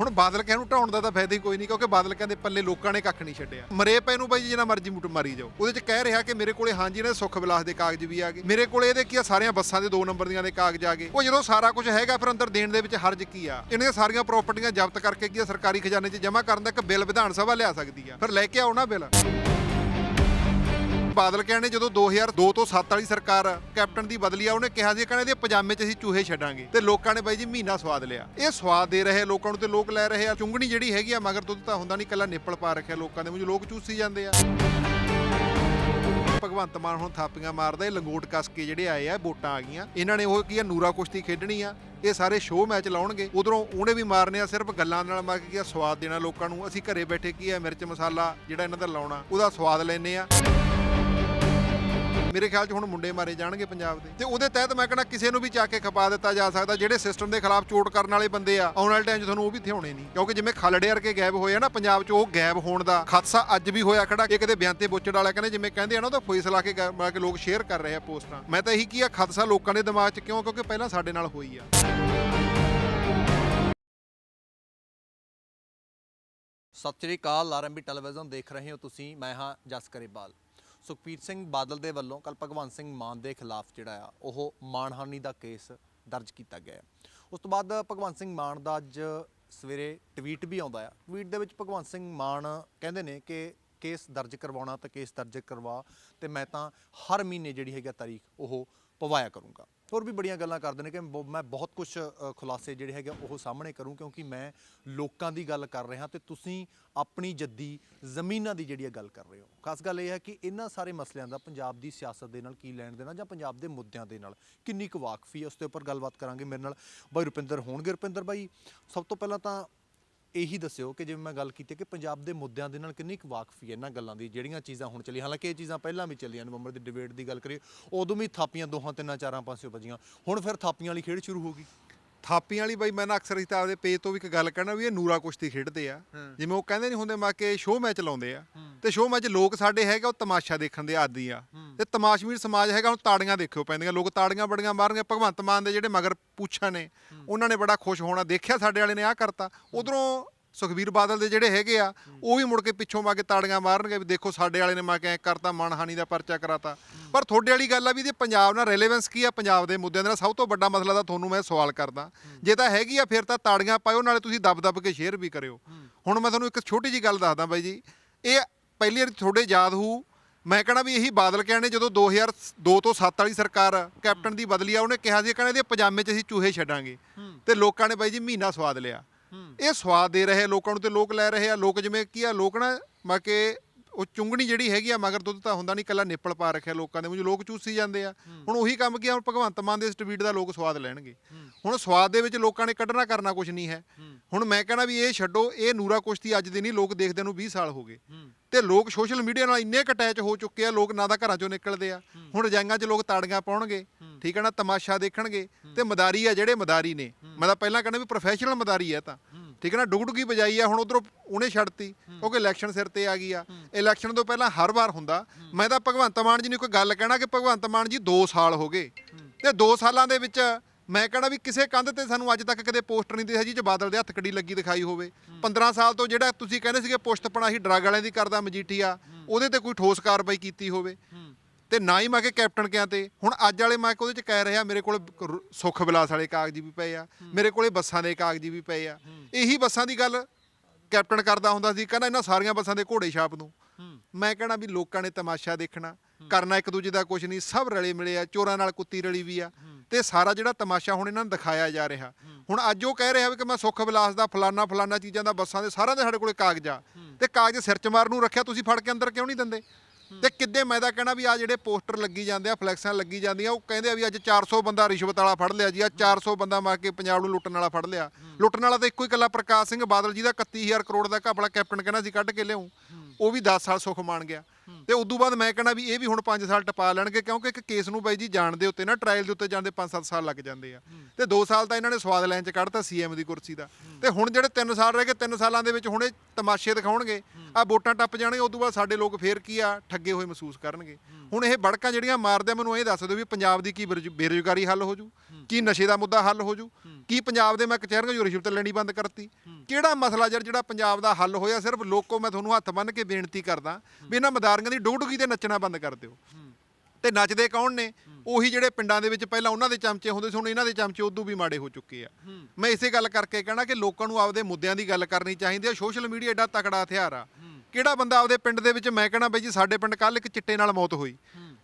ਹੁਣ ਬਾਦਲ ਕਹਿ ਨੂੰ ਢਾਉਣ ਦਾ ਤਾਂ ਫਾਇਦਾ ਹੀ ਕੋਈ ਨਹੀਂ, ਕਿਉਂਕਿ ਬਾਦਲ ਕਹਿੰਦੇ ਪੱਲੇ ਲੋਕਾਂ ਨੇ ਕੱਖ ਨਹੀਂ ਛੱਡਿਆ। ਮਰੇ ਪਏ ਨੂੰ ਬਾਈ ਜੀ, ਜਿੰਨਾ ਮਰਜ਼ੀ ਮੁੱਟ ਮਾਰੀ ਜਾਓ। ਉਹਦੇ ਚ ਕਹਿ ਰਿਹਾ ਕਿ ਮੇਰੇ ਕੋਲੇ ਹਾਂਜੀ ਨੇ ਸੁੱਖ ਵਿਲਾਸ ਦੇ ਕਾਗਜ਼ ਵੀ ਆ ਗਏ। ਮੇਰੇ ਕੋਲੇ ਇਹਦੇ ਕੀ ਆ, ਸਾਰੀਆਂ ਬੱਸਾਂ ਦੇ ਦੋ ਨੰਬਰ ਦੀਆਂ ਦੇ ਕਾਗਜ਼ ਆ ਗਏ। ਉਹ ਜਦੋਂ ਸਾਰਾ ਕੁਝ ਹੈਗਾ ਫਿਰ ਅੰਦਰ ਦੇਣ ਦੇ ਵਿੱਚ ਹਰਜ ਕੀ ਆ? ਇਹਨਾਂ ਦੀਆਂ ਸਾਰੀਆਂ ਪ੍ਰਾਪਰਟੀਆਂ ਜ਼ਬਤ ਕਰਕੇ ਕੀ ਆ, ਸਰਕਾਰੀ ਖਜ਼ਾਨੇ 'ਚ ਜਮ੍ਹਾਂ ਕਰਨ ਦਾ ਇੱਕ ਬਿੱਲ ਵਿਧਾਨ ਸਭਾ ਲਿਆ ਸਕਦੀ ਆ। ਫਿਰ ਲੈ ਕੇ ਆਓ ਨਾ ਬਿੱਲ। ਬਾਦਲ ਕਹਿੰਦੇ ਜਦੋਂ 2002 ਤੋਂ 7 ਵਾਲੀ ਸਰਕਾਰ ਕੈਪਟਨ ਦੀ ਬਦਲੀ ਆ, ਉਹਨੇ ਕਿਹਾ ਸੀ, ਕਹਿੰਦੇ ਇਹਦੇ ਪਜਾਮੇ 'ਚ ਅਸੀਂ ਚੂਹੇ ਛੱਡਾਂਗੇ। ਤੇ ਲੋਕਾਂ ਨੇ ਬਾਈ ਜੀ ਮਹੀਨਾ ਸਵਾਦ ਲਿਆ। ਇਹ ਸਵਾਦ ਦੇ ਰਹੇ ਲੋਕਾਂ ਨੂੰ ਤੇ ਲੋਕ ਲੈ ਰਹੇ ਆ। ਚੁੰਗਣੀ ਜਿਹੜੀ ਹੈਗੀ ਆ, ਮਗਰ ਦੁੱਧ ਤਾਂ ਹੁੰਦਾ ਨਹੀਂ ਕੱਲਾ ਨਿੱਪਲ ਪਾ ਰੱਖਿਆ ਲੋਕਾਂ ਦੇ ਮੂੰਹ ਲੋਕ ਚੂਸੀ ਜਾਂਦੇ ਆ। ਭਗਵੰਤ ਮਾਨ ਹੁਣ ਥਾਪੀਆਂ ਮਾਰਦਾ, ਇਹ ਲੰਗੋਟ ਕੱਸ ਕੇ ਜਿਹੜੇ ਆਏ ਆ, ਵੋਟਾਂ ਆ ਗਈਆਂ। ਇਹਨਾਂ ਨੇ ਉਹ ਕੀ ਆ, ਨੂਰਾ ਕੁਸ਼ਤੀ ਖੇਡਣੀ ਆ। ਇਹ ਸਾਰੇ ਸ਼ੋਅ ਮੈਚ ਲਾਉਣਗੇ। ਉਧਰੋਂ ਉਹਨੇ ਵੀ ਮਾਰਨੇ ਆ, ਸਿਰਫ ਗੱਲਾਂ ਨਾਲ ਮਾਰ ਕੇ ਕੀ ਆ, ਸਵਾਦ ਦੇਣਾ ਲੋਕਾਂ ਨੂੰ। ਅਸੀਂ ਘਰੇ ਬੈਠੇ ਕੀ ਆ, ਮਿਰਚ ਮਸਾਲਾ ਜਿਹੜਾ ਇਹਨਾਂ ਦਾ ਲਾਉਣਾ, ਉਹਦਾ ਸਵਾਦ ਲੈਨੇ ਆ। ਮੇਰੇ ਖਿਆਲ 'ਚ ਹੁਣ ਮੁੰਡੇ ਮਾਰੇ ਜਾਣਗੇ ਪੰਜਾਬ ਦੇ। ਤੇ ਉਹਦੇ ਤਹਿਤ ਮੈਂ ਕਹਿੰਦਾ ਕਿਸੇ ਨੂੰ ਵੀ ਚੱਕ ਕੇ ਖਪਾ ਦਿੱਤਾ ਜਾ ਸਕਦਾ, ਜਿਹੜੇ ਸਿਸਟਮ ਦੇ ਖਿਲਾਫ ਚੋਟ ਕਰਨ ਵਾਲੇ ਬੰਦੇ ਆ, ਆਉਣ ਵਾਲੇ ਟਾਈਮ 'ਚ ਤੁਹਾਨੂੰ ਉਹ ਵੀ ਥਿਆਉਣੇ ਨਹੀਂ। ਕਿਉਂਕਿ ਜਿਵੇਂ ਖਲੜੇ ਵਰਗੇ ਗਾਇਬ ਹੋਏ ਆ ਨਾ ਪੰਜਾਬ 'ਚ, ਉਹ ਗਾਇਬ ਹੋਣ ਦਾ ਖਦਸ਼ਾ ਅੱਜ ਵੀ ਹੋਇਆ ਖੜਾ। ਇਹ ਕਿਤੇ ਬਿਆਨ ਤੇ ਵਾਲਾ ਕਹਿੰਦੇ, ਜਿਵੇਂ ਕਹਿੰਦੇ ਆ ਨਾ, ਉਹਦਾ ਫੋਇਸ ਲਾ ਕੇ ਗਾ- ਕੇ ਲੋਕ ਸ਼ੇਅਰ ਕਰ ਰਹੇ ਆ ਪੋਸਟਾਂ। ਮੈਂ ਤਾਂ ਇਹੀ ਕੀ ਆ, ਖਦਸ਼ਾ ਲੋਕਾਂ ਦੇ ਦਿਮਾਗ 'ਚ ਕਿਉਂ? ਕਿਉਂਕਿ ਪਹਿਲਾਂ ਸਾਡੇ ਨਾਲ ਹੋਈ ਆ। ਸਤਿ ਸ਼੍ਰੀ ਅਕਾਲ ਆਰਐਮਬੀ ਟੈਲੀਵਿਜ਼ਨ ਦੇਖ ਰਹੇ ਹੋ ਤੁਸੀਂ। ਮੈਂ ਹਾਂ ਜਸ ਕਰੇਵਾਲ ਸੁਖਪੀਰ ਸਿੰਘ ਬਾਦਲ ਦੇ ਵੱਲੋਂ ਕੱਲ ਭਗਵੰਤ ਸਿੰਘ ਮਾਨ ਦੇ ਖਿਲਾਫ ਜਿਹੜਾ ਆ, ਉਹ ਮਾਣਹਾਨੀ ਦਾ ਕੇਸ ਦਰਜ ਕੀਤਾ ਗਿਆ ਹੈ। ਉਸ ਤੋਂ ਬਾਅਦ ਭਗਵੰਤ ਸਿੰਘ ਮਾਨ ਦਾ ਅੱਜ ਸਵੇਰੇ ਟਵੀਟ ਵੀ ਆਉਂਦਾ ਆ ਟਵੀਟ ਦੇ ਵਿੱਚ ਭਗਵੰਤ ਸਿੰਘ ਮਾਨ ਕਹਿੰਦੇ ਨੇ ਕਿ ਕੇਸ ਦਰਜ ਕਰਵਾਉਣਾ ਤਾਂ ਕੇਸ ਦਰਜ ਕਰਵਾ ਤੇ ਮੈਂ ਤਾਂ ਹਰ ਮਹੀਨੇ ਜਿਹੜੀ ਹੈਗਾ ਤਾਰੀਖ ਉਹ ਪਵਾਇਆ ਕਰੂੰਗਾ ਹੋਰ ਵੀ ਬੜੀਆਂ ਗੱਲਾਂ ਕਰਦੇ ਨੇ ਕਿ ਬ- ਮੈਂ ਬਹੁਤ ਕੁਝ ਖੁਲਾਸੇ ਜਿਹੜੇ ਹੈਗੇ ਆ ਉਹ ਸਾਹਮਣੇ ਕਰੂੰ ਕਿਉਂਕਿ ਮੈਂ ਲੋਕਾਂ ਦੀ ਗੱਲ ਕਰ ਰਿਹਾ ਤੇ ਤੁਸੀਂ ਆਪਣੀ ਜੱਦੀ, ਜ਼ਮੀਨਾਂ ਦੀ ਜਿਹੜੀ ਹੈ ਗੱਲ ਕਰ ਰਹੇ ਹੋ। ਖਾਸ ਗੱਲ ਇਹ ਹੈ ਕਿ ਇਹਨਾਂ ਸਾਰੇ ਮਸਲਿਆਂ ਦਾ ਪੰਜਾਬ ਦੀ ਸਿਆਸਤ ਦੇ ਨਾਲ ਕੀ ਲੈਣ ਦੇਣਾ ਜਾਂ ਪੰਜਾਬ ਦੇ ਮੁੱਦਿਆਂ ਦੇ ਨਾਲ ਕਿੰਨੀ ਕੁ ਵਾਕਫੀ ਹੈ, ਉਸ ਦੇ ਉੱਪਰ ਗੱਲਬਾਤ ਕਰਾਂਗੇ। ਮੇਰੇ ਨਾਲ ਬਾਈ ਰੁਪਿੰਦਰ ਹੋਣਗੇ। ਰੁਪਿੰਦਰ ਬਾਈ, ਸਭ ਤੋਂ ਪਹਿਲਾਂ ਤਾਂ ਇਹੀ ਦੱਸਿਓ ਕਿ ਜਿਵੇਂ ਮੈਂ ਗੱਲ ਕੀਤੀ ਕਿ ਪੰਜਾਬ ਦੇ ਮੁੱਦਿਆਂ ਦੇ ਨਾਲ ਕਿੰਨੀ ਕੁ ਵਾਕਫੀ ਹੈ ਇਹਨਾਂ ਗੱਲਾਂ ਦੀ, ਜਿਹੜੀਆਂ ਚੀਜ਼ਾਂ ਹੁਣ ਚੱਲੀ ਹਾਲਾਂਕਿ ਇਹ ਚੀਜ਼ਾਂ ਪਹਿਲਾਂ ਵੀ ਚੱਲੀਆਂ ਨਵੰਬਰ ਦੀ ਡਿਬੇਟ ਦੀ ਗੱਲ ਕਰੀਏ, ਉਦੋਂ ਵੀ ਥਾਪੀਆਂ ਦੋਹਾਂ ਤਿੰਨਾਂ ਚਾਰਾਂ ਪਾਸਿਓਂ ਵੱਜੀਆਂ। ਹੁਣ ਫਿਰ ਥਾਪੀਆਂ ਵਾਲੀ ਖੇਡ ਸ਼ੁਰੂ ਹੋ ਗਈ। ਥਾਪੀਆਂ ਵਾਲੀ ਬਾਈ ਮੈਂ ਨਾ ਅਕਸਰ ਹੀ ਤਾਂ ਆਪਦੇ ਪੇਜ ਤੋਂ ਵੀ ਇੱਕ ਗੱਲ ਕਹਿਣਾ ਵੀ ਇਹ ਨੂਰਾ ਕੁਸ਼ਤੀ ਖੇਡਦੇ ਆ। ਜਿਵੇਂ ਉਹ ਕਹਿੰਦੇ ਨਹੀਂ ਹੁੰਦੇ ਮਾ ਕੇ ਸ਼ੋਅ ਮੈਚ ਲਾਉਂਦੇ ਆ। ਤੇ ਸ਼ੋਅ ਮੈਚ ਲੋਕ ਸਾਡੇ ਹੈਗਾ ਉਹ ਤਮਾਸ਼ਾ ਦੇਖਣ ਦੇ ਆਦੀ ਆ। ਤੇ ਤਮਾਸ਼ਵੀਰ ਸਮਾਜ ਹੈਗਾ ਹੁਣ ਤਾੜੀਆਂ ਦੇਖਿਓ ਪੈਂਦੀਆਂ। ਲੋਕ ਤਾੜੀਆਂ ਬੜੀਆਂ ਮਾਰਨਗੇ ਭਗਵੰਤ ਮਾਨ ਦੇ ਜਿਹੜੇ ਮਗਰ ਪੁੱਛਾਂ ਨੇ ਉਹਨਾਂ ਨੇ ਬੜਾ ਖੁਸ਼ ਹੋਣਾ ਦੇਖਿਆ ਸਾਡੇ ਵਾਲੇ ਨੇ ਆਹ ਕਰਤਾ। ਉਧਰੋਂ ਸੁਖਬੀਰ ਬਾਦਲ ਦੇ ਜਿਹੜੇ ਹੈਗੇ ਆ, ਉਹ ਵੀ ਮੁੜ ਕੇ ਪਿੱਛੋਂ ਮਾ ਕੇ ਤਾੜੀਆਂ ਮਾਰਨਗੇ ਵੀ ਦੇਖੋ ਸਾਡੇ ਵਾਲੇ ਨੇ ਮਾ ਕੇ ਐਂ ਕਰਤਾ ਮਾਨਹਾਨੀ ਦਾ ਪਰਚਾ ਕਰਾਤਾ। ਪਰ ਤੁਹਾਡੇ ਵਾਲੀ ਗੱਲ ਆ ਵੀ ਇਹਦੇ ਪੰਜਾਬ ਨਾਲ ਰੈਲੇਵੈਂਸ ਕੀ ਆ ਪੰਜਾਬ ਦੇ ਮੁੱਦਿਆਂ ਦੇ ਨਾਲ? ਸਭ ਤੋਂ ਵੱਡਾ ਮਸਲਾ ਤਾਂ ਤੁਹਾਨੂੰ ਮੈਂ ਸਵਾਲ ਕਰਦਾ। ਜੇ ਤਾਂ ਹੈਗੀ ਆ ਫਿਰ ਤਾਂ ਤਾੜੀਆਂ ਪਾਇਓ, ਨਾਲੇ ਤੁਸੀਂ ਦਬ-ਦਬ ਕੇ ਸ਼ੇਅਰ ਵੀ ਕਰਿਓ। ਹੁਣ ਮੈਂ ਤੁਹਾਨੂੰ ਇੱਕ ਛੋਟੀ ਜੀ ਗੱਲ ਦੱਸਦਾ ਬਾਈ ਜੀ, ਇਹ ਪਹਿਲੀ ਵਾਰ ਤੁਹਾਡੇ ਯਾਦ ਹੋਊ, ਮੈਂ ਕਹਣਾ ਵੀ ਇਹੀ ਬਾਦਲ ਕਹਿੰਦੇ ਜਦੋਂ 2002 ਤੋਂ 7 ਵਾਲੀ ਸਰਕਾਰ ਕੈਪਟਨ ਦੀ ਬਦਲੀ ਆ, ਉਹਨੇ ਕਿਹਾ ਸੀ, ਕਹਿੰਦੇ ਇਹਦੇ ਪਜਾਮੇ 'ਚ ਅਸੀਂ ਚੂਹੇ ਛੱਡਾਂਗੇ। ਤੇ ਲੋਕਾਂ ਨੇ ਬਾਈ ਜੀ ਮਹੀਨਾ ਸਵਾਦ ਲਿਆ। ਇਹ ਸਵਾਦ ਦੇ ਰਹੇ ਲੋਕਾਂ ਨੂੰ ਤੇ ਲੋਕ ਲੈ ਰਹੇ ਆ। ਲੋਕ ਜਿਵੇਂ ਕੀ ਆ, ਲੋਕ ਨਾ ਮਾ ਕੇ ਉਹ ਚੁੰਗਣੀ ਜਿਹੜੀ ਹੈਗੀ ਆ ਮਗਰ ਦੁੱਧ ਤਾਂ ਹੁੰਦਾ ਨਹੀਂ ਕੱਲਾ ਨਿੱਪਲ ਪਾ ਰੱਖਿਆ ਲੋਕਾਂ ਦੇ ਮੂੰਹ 'ਚ ਲੋਕ ਚੂਸੀ ਜਾਂਦੇ ਆ। ਹੁਣ ਉਹੀ ਕੰਮ ਕੀ ਆ ਹੁਣ ਭਗਵੰਤ ਮਾਨ ਦੇ ਇਸ ਟਵੀਟ ਦਾ ਲੋਕ ਸਵਾਦ ਲੈਣਗੇ। ਹੁਣ ਸਵਾਦ ਦੇ ਵਿੱਚ ਲੋਕਾਂ ਨੇ ਕੱਢਣਾ ਕਰਨਾ ਕੁਝ ਨਹੀਂ ਹੈ। ਹੁਣ ਮੈਂ ਕਹਿਣਾ ਵੀ ਇਹ ਛੱਡੋ ਇਹ ਨੂਰਾ ਕੁਸ਼ਤੀ ਅੱਜ ਦੀ ਨਹੀਂ ਲੋਕ ਦੇਖਦੇ ਨੂੰ 20 ਸਾਲ ਹੋ ਗਏ। ਤੇ ਲੋਕ ਸੋਸ਼ਲ ਮੀਡੀਆ ਨਾਲ ਇੰਨੇ ਅਟੈਚ ਹੋ ਚੁੱਕੇ ਆ ਲੋਕ ਨਾ ਤਾਂ ਘਰਾਂ ਚੋਂ ਨਿਕਲਦੇ ਆ। ਹੁਣ ਰਜਾਈਆਂ 'ਚ ਲੋਕ ਤਾੜੀਆਂ ਪਾਉਣਗੇ ਠੀਕ ਹੈ ਨਾ ਤਮਾਸ਼ਾ ਦੇਖਣਗੇ ਤੇ ਮਦਾਰੀ ਆ ਜਿਹੜੇ ਮਦਾਰੀ ਨੇ। ਮੈਂ ਤਾਂ ਪਹਿਲਾਂ ਕਹਿੰਦਾ ਵੀ ਪ੍ਰੋਫੈਸ਼ਨਲ ਮਦਾਰੀ ਹੈ ਤਾਂ। ਠੀਕ ਹੈ ਨਾ ਡੁਗਡੁਗੀ ਵਜਾਈ ਆ ਹੁਣ ਉਧਰੋਂ ਉਹਨੇ ਛੱਡਤੀ ਕਿਉਂਕਿ ਇਲੈਕਸ਼ਨ ਸਿਰ ਤੇ ਆ ਗਈ ਆ। ਇਲੈਕਸ਼ਨ ਤੋਂ ਪਹਿਲਾਂ ਹਰ ਵਾਰ ਹੁੰਦਾ। ਮੈਂ ਤਾਂ ਭਗਵੰਤ ਮਾਨ ਜੀ ਨੂੰ ਕੋਈ ਗੱਲ ਕਹਿਣਾ ਕਿ ਭਗਵੰਤ ਮਾਨ ਜੀ 2 ਸਾਲ ਹੋ ਗਏ। ਤੇ 2 ਸਾਲਾਂ ਦੇ ਵਿੱਚ ਮੈਂ ਕਹਣਾ ਵੀ ਕਿਸੇ ਕੰਧ ਤੇ ਸਾਨੂੰ ਅੱਜ ਤੱਕ ਕਦੇ ਪੋਸਟਰ ਨਹੀਂ ਦਿਖਿਆ ਜੀ ਚ ਬਾਦਲ ਦੇ ਹੱਥ ਕੜੀ ਲੱਗੀ ਦਿਖਾਈ ਹੋਵੇ। 15 ਸਾਲ ਤੋਂ ਜਿਹੜਾ ਤੁਸੀਂ ਕਹਿੰਦੇ ਸੀਗੇ ਪੁਸ਼ਤ ਪਣਾਹੀ ਡਰੱਗ ਵਾਲਿਆਂ ਦੀ ਕਰਦਾ ਮਜੀਠੀਆ ਉਹਦੇ ਤੇ ਕੋਈ ਠੋਸ ਕਾਰਵਾਈ ਕੀਤੀ ਹੋਵੇ। ਤੇ ਨਾ ਹੀ ਮੈਂ ਕਿ ਕੈਪਟਨ ਕਿਆਂ ਤੇ। ਹੁਣ ਅੱਜ ਵਾਲੇ ਮੈਂ ਉਹਦੇ ਚ ਕਹਿ ਰਿਹਾ ਮੇਰੇ ਕੋਲ ਰ- ਸੁੱਖ ਵਿਲਾਸ ਵਾਲੇ ਕਾਗਜ਼ ਵੀ ਪਏ ਆ। ਮੇਰੇ ਕੋਲੇ ਬੱਸਾਂ ਦੇ ਕਾਗਜ਼ ਵੀ ਪਏ ਆ। ਇਹੀ ਬੱਸਾਂ ਦੀ ਗੱਲ ਕੈਪਟਨ ਕਰਦਾ ਹੁੰਦਾ ਸੀ ਕਹਿੰਦਾ ਇਹਨਾਂ ਸਾਰੀਆਂ ਬੱਸਾਂ ਦੇ ਘੋੜੇ ਛਾਪ ਦੂੰ। ਮੈਂ ਕਹਿਣਾ ਵੀ ਲੋਕਾਂ ਨੇ ਤਮਾਸ਼ਾ ਦੇਖਣਾ ਕਰਨਾ ਇੱਕ ਦੂਜੇ ਦਾ ਕੁਝ ਨਹੀਂ ਸਭ ਰਲੇ ਮਿਲੇ ਆ ਚੋਰਾਂ ਨਾਲ ਕੁੱਤੀ ਰਲੀ ਵੀ ਆ। ਤੇ ਸਾਰਾ ਜਿਹੜਾ ਤਮਾਸ਼ਾ ਹੁਣ ਇਹਨਾਂ ਨੂੰ ਦਿਖਾਇਆ ਜਾ ਰਿਹਾ। ਹੁਣ ਅੱਜ ਉਹ ਕਹਿ ਰਿਹਾ ਵੀ ਕਿ ਮੈਂ ਸੁੱਖ ਵਿਲਾਸ ਦਾ ਫਲਾਨਾ ਫਲਾਨਾ ਚੀਜ਼ਾਂ ਦਾ ਬੱਸਾਂ ਦੇ ਸਾਰਿਆਂ ਦੇ ਸਾਡੇ ਕੋਲੇ ਕਾਗਜ਼ ਆ। ਤੇ ਕਾਗਜ਼ ਸਿਰ ਚ ਮਾਰ ਨੂੰ ਰੱਖਿਆ ਤੁਸੀਂ ਫੜ ਕੇ ਅੰਦਰ ਕਿਉਂ ਨਹੀਂ ਦਿੰਦੇ? ਤੇ ਕਿੱਦੇ ਮੈਂ ਤਾਂ ਕਹਿਣਾ ਵੀ ਆ ਜਿਹੜੇ ਪੋਸਟਰ ਲੱਗੀ ਜਾਂਦੇ ਆ, ਫਲੈਕਸਾਂ ਲੱਗੀ ਜਾਂਦੀਆਂ, ਉਹ ਕਹਿੰਦੇ ਆ ਵੀ ਅੱਜ 400 ਬੰਦਾ ਰਿਸ਼ਵਤ ਵਾਲਾ ਫੜ ਲਿਆ ਜੀ ਆ 400 ਬੰਦਾ ਮਾਰ ਕੇ ਪੰਜਾਬ ਨੂੰ ਲੁੱਟਣ ਵਾਲਾ ਫੜ ਲਿਆ। ਲੁੱਟਣ ਵਾਲਾ ਤਾਂ ਇੱਕੋ ਹੀ ਇਕੱਲਾ ਪ੍ਰਕਾਸ਼ ਸਿੰਘ ਬਾਦਲ ਜੀ ਦਾ 31000 ਕਰੋੜ ਦਾ ਘਪਲਾ ਕੈਪਟਨ ਕਹਿੰਦਾ ਸੀ, ਕੱਢ ਕੇ ਲਿਆਉਂ। ਉਹ ਵੀ 10 ਸਾਲ ਸੁੱਖ ਮਾਣ ਗਿਆ। ਤੇ ਉਦੋਂ ਬਾਅਦ ਮੈਂ ਕਹਿੰਦਾ ਵੀ ਇਹ ਵੀ ਹੁਣ 5 ਸਾਲ ਟਪਾ ਲੈਣਗੇ ਕਿਉਂਕਿ ਇੱਕ ਕੇਸ ਨੂੰ ਬਾਈ ਜੀ ਜਾਣ ਦੇ ਉੱਤੇ ਨਾ ਟ੍ਰਾਇਲ ਦੇ ਉੱਤੇ ਜਾਂਦੇ 5-7 ਸਾਲ ਲੱਗ ਜਾਂਦੇ ਆ। ਤੇ 2 ਸਾਲ ਤਾਂ ਇਹਨਾਂ ਨੇ ਸਵਾਦ ਲੈਣ ਚ ਕੱਢਤਾ ਸੀਐਮ ਦੀ ਕੁਰਸੀ ਦਾ। ਤੇ ਹੁਣ ਜਿਹੜੇ 3 ਸਾਲ ਰਹਿ ਗਏ 3 ਸਾਲਾਂ ਦੇ ਵਿੱਚ ਹੁਣ ਇਹ ਤਮਾਸ਼ੇ ਦਿਖਾਉਣਗੇ। ਆ ਵੋਟਾਂ ਟੱਪ ਜਾਣਗੇ ਉਦੋਂ ਬਾਅਦ ਸਾਡੇ ਲੋਕ ਫੇਰ ਕੀ ਆ ਠੱਗੇ ਹੋਏ ਮਹਿਸੂਸ ਕਰਨਗੇ। ਹੁਣ ਇਹ ਬੜਕਾਂ ਜਿਹੜੀਆਂ ਮਾਰਦੇ ਆ, ਮੈਨੂੰ ਇਹ ਦੱਸ ਦਿਓ ਵੀ ਪੰਜਾਬ ਦੀ ਕੀ ਬੇਰੁਜ਼- ਬੇਰੁਜ਼ਗਾਰੀ ਹੱਲ ਹੋ ਜੂ ਕੀ ਨਸ਼ੇ ਦਾ ਮੁੱਦਾ ਹੱਲ ਹੋ ਜੂ ਕੀ ਪੰਜਾਬ ਦੇ ਮੈਂ ਕਚਹਿਰੀਆਂ ਜੋ ਰਿਸ਼ਵਤ ਲੈਣੀ ਬੰਦ ਕਰਤੀ। ਕਿਹੜਾ ਮਸਲਾ ਜਿਹੜਾ ਪੰਜਾਬ ਦਾ ਹੱਲ ਹੋਇਆ ਸਿਰਫ ਲੋਕੋ ਮੈਂ ਤੁਹਾਨੂੰ ਹੱਥ ਬੰਨ੍ਹ ਕੇ ਬੇਨਤੀ ਕਰਦਾ ਵੀ ਇਹਨਾਂ ਮਦਾਰੀਆਂ ਦੀ ਡੋਡਗੀ ਤੇ ਨੱਚਣਾ ਬੰਦ ਕਰ ਦਿਓ। ਤੇ ਨੱਚਦੇ ਕੌਣ ਨੇ? ਉਹੀ ਜਿਹੜੇ ਪਿੰਡਾਂ ਦੇ ਵਿੱਚ ਪਹਿਲਾਂ ਉਹਨਾਂ ਦੇ ਚਮਚੇ ਹੁੰਦੇ ਸੀ ਹੁਣ ਇਹਨਾਂ ਦੇ ਚਮਚੇ ਉਦੋਂ ਵੀ ਮਾੜੇ ਹੋ ਚੁੱਕੇ ਆ। ਮੈਂ ਇਸੇ ਗੱਲ ਕਰਕੇ ਕਹਿਣਾ ਕਿ ਲੋਕਾਂ ਨੂੰ ਆਪਦੇ ਮੁੱਦਿਆਂ ਦੀ ਗੱਲ ਕਰਨੀ ਚਾਹੀਦੀ ਹੈ ਸੋਸ਼ਲ ਮੀਡੀਆ ਏਡਾ ਤਕੜਾ ਹਥਿਆਰ ਆ। ਕਿਹੜਾ ਬੰਦਾ ਆਪਦੇ ਪਿੰਡ ਦੇ ਵਿੱਚ ਮੈਂ ਕਹਿਣਾ ਬਈ ਜੀ ਸਾਡੇ ਪਿੰਡ ਕੱਲ ਇੱਕ ਚਿੱਟੇ ਨਾਲ ਮੌਤ ਹੋਈ।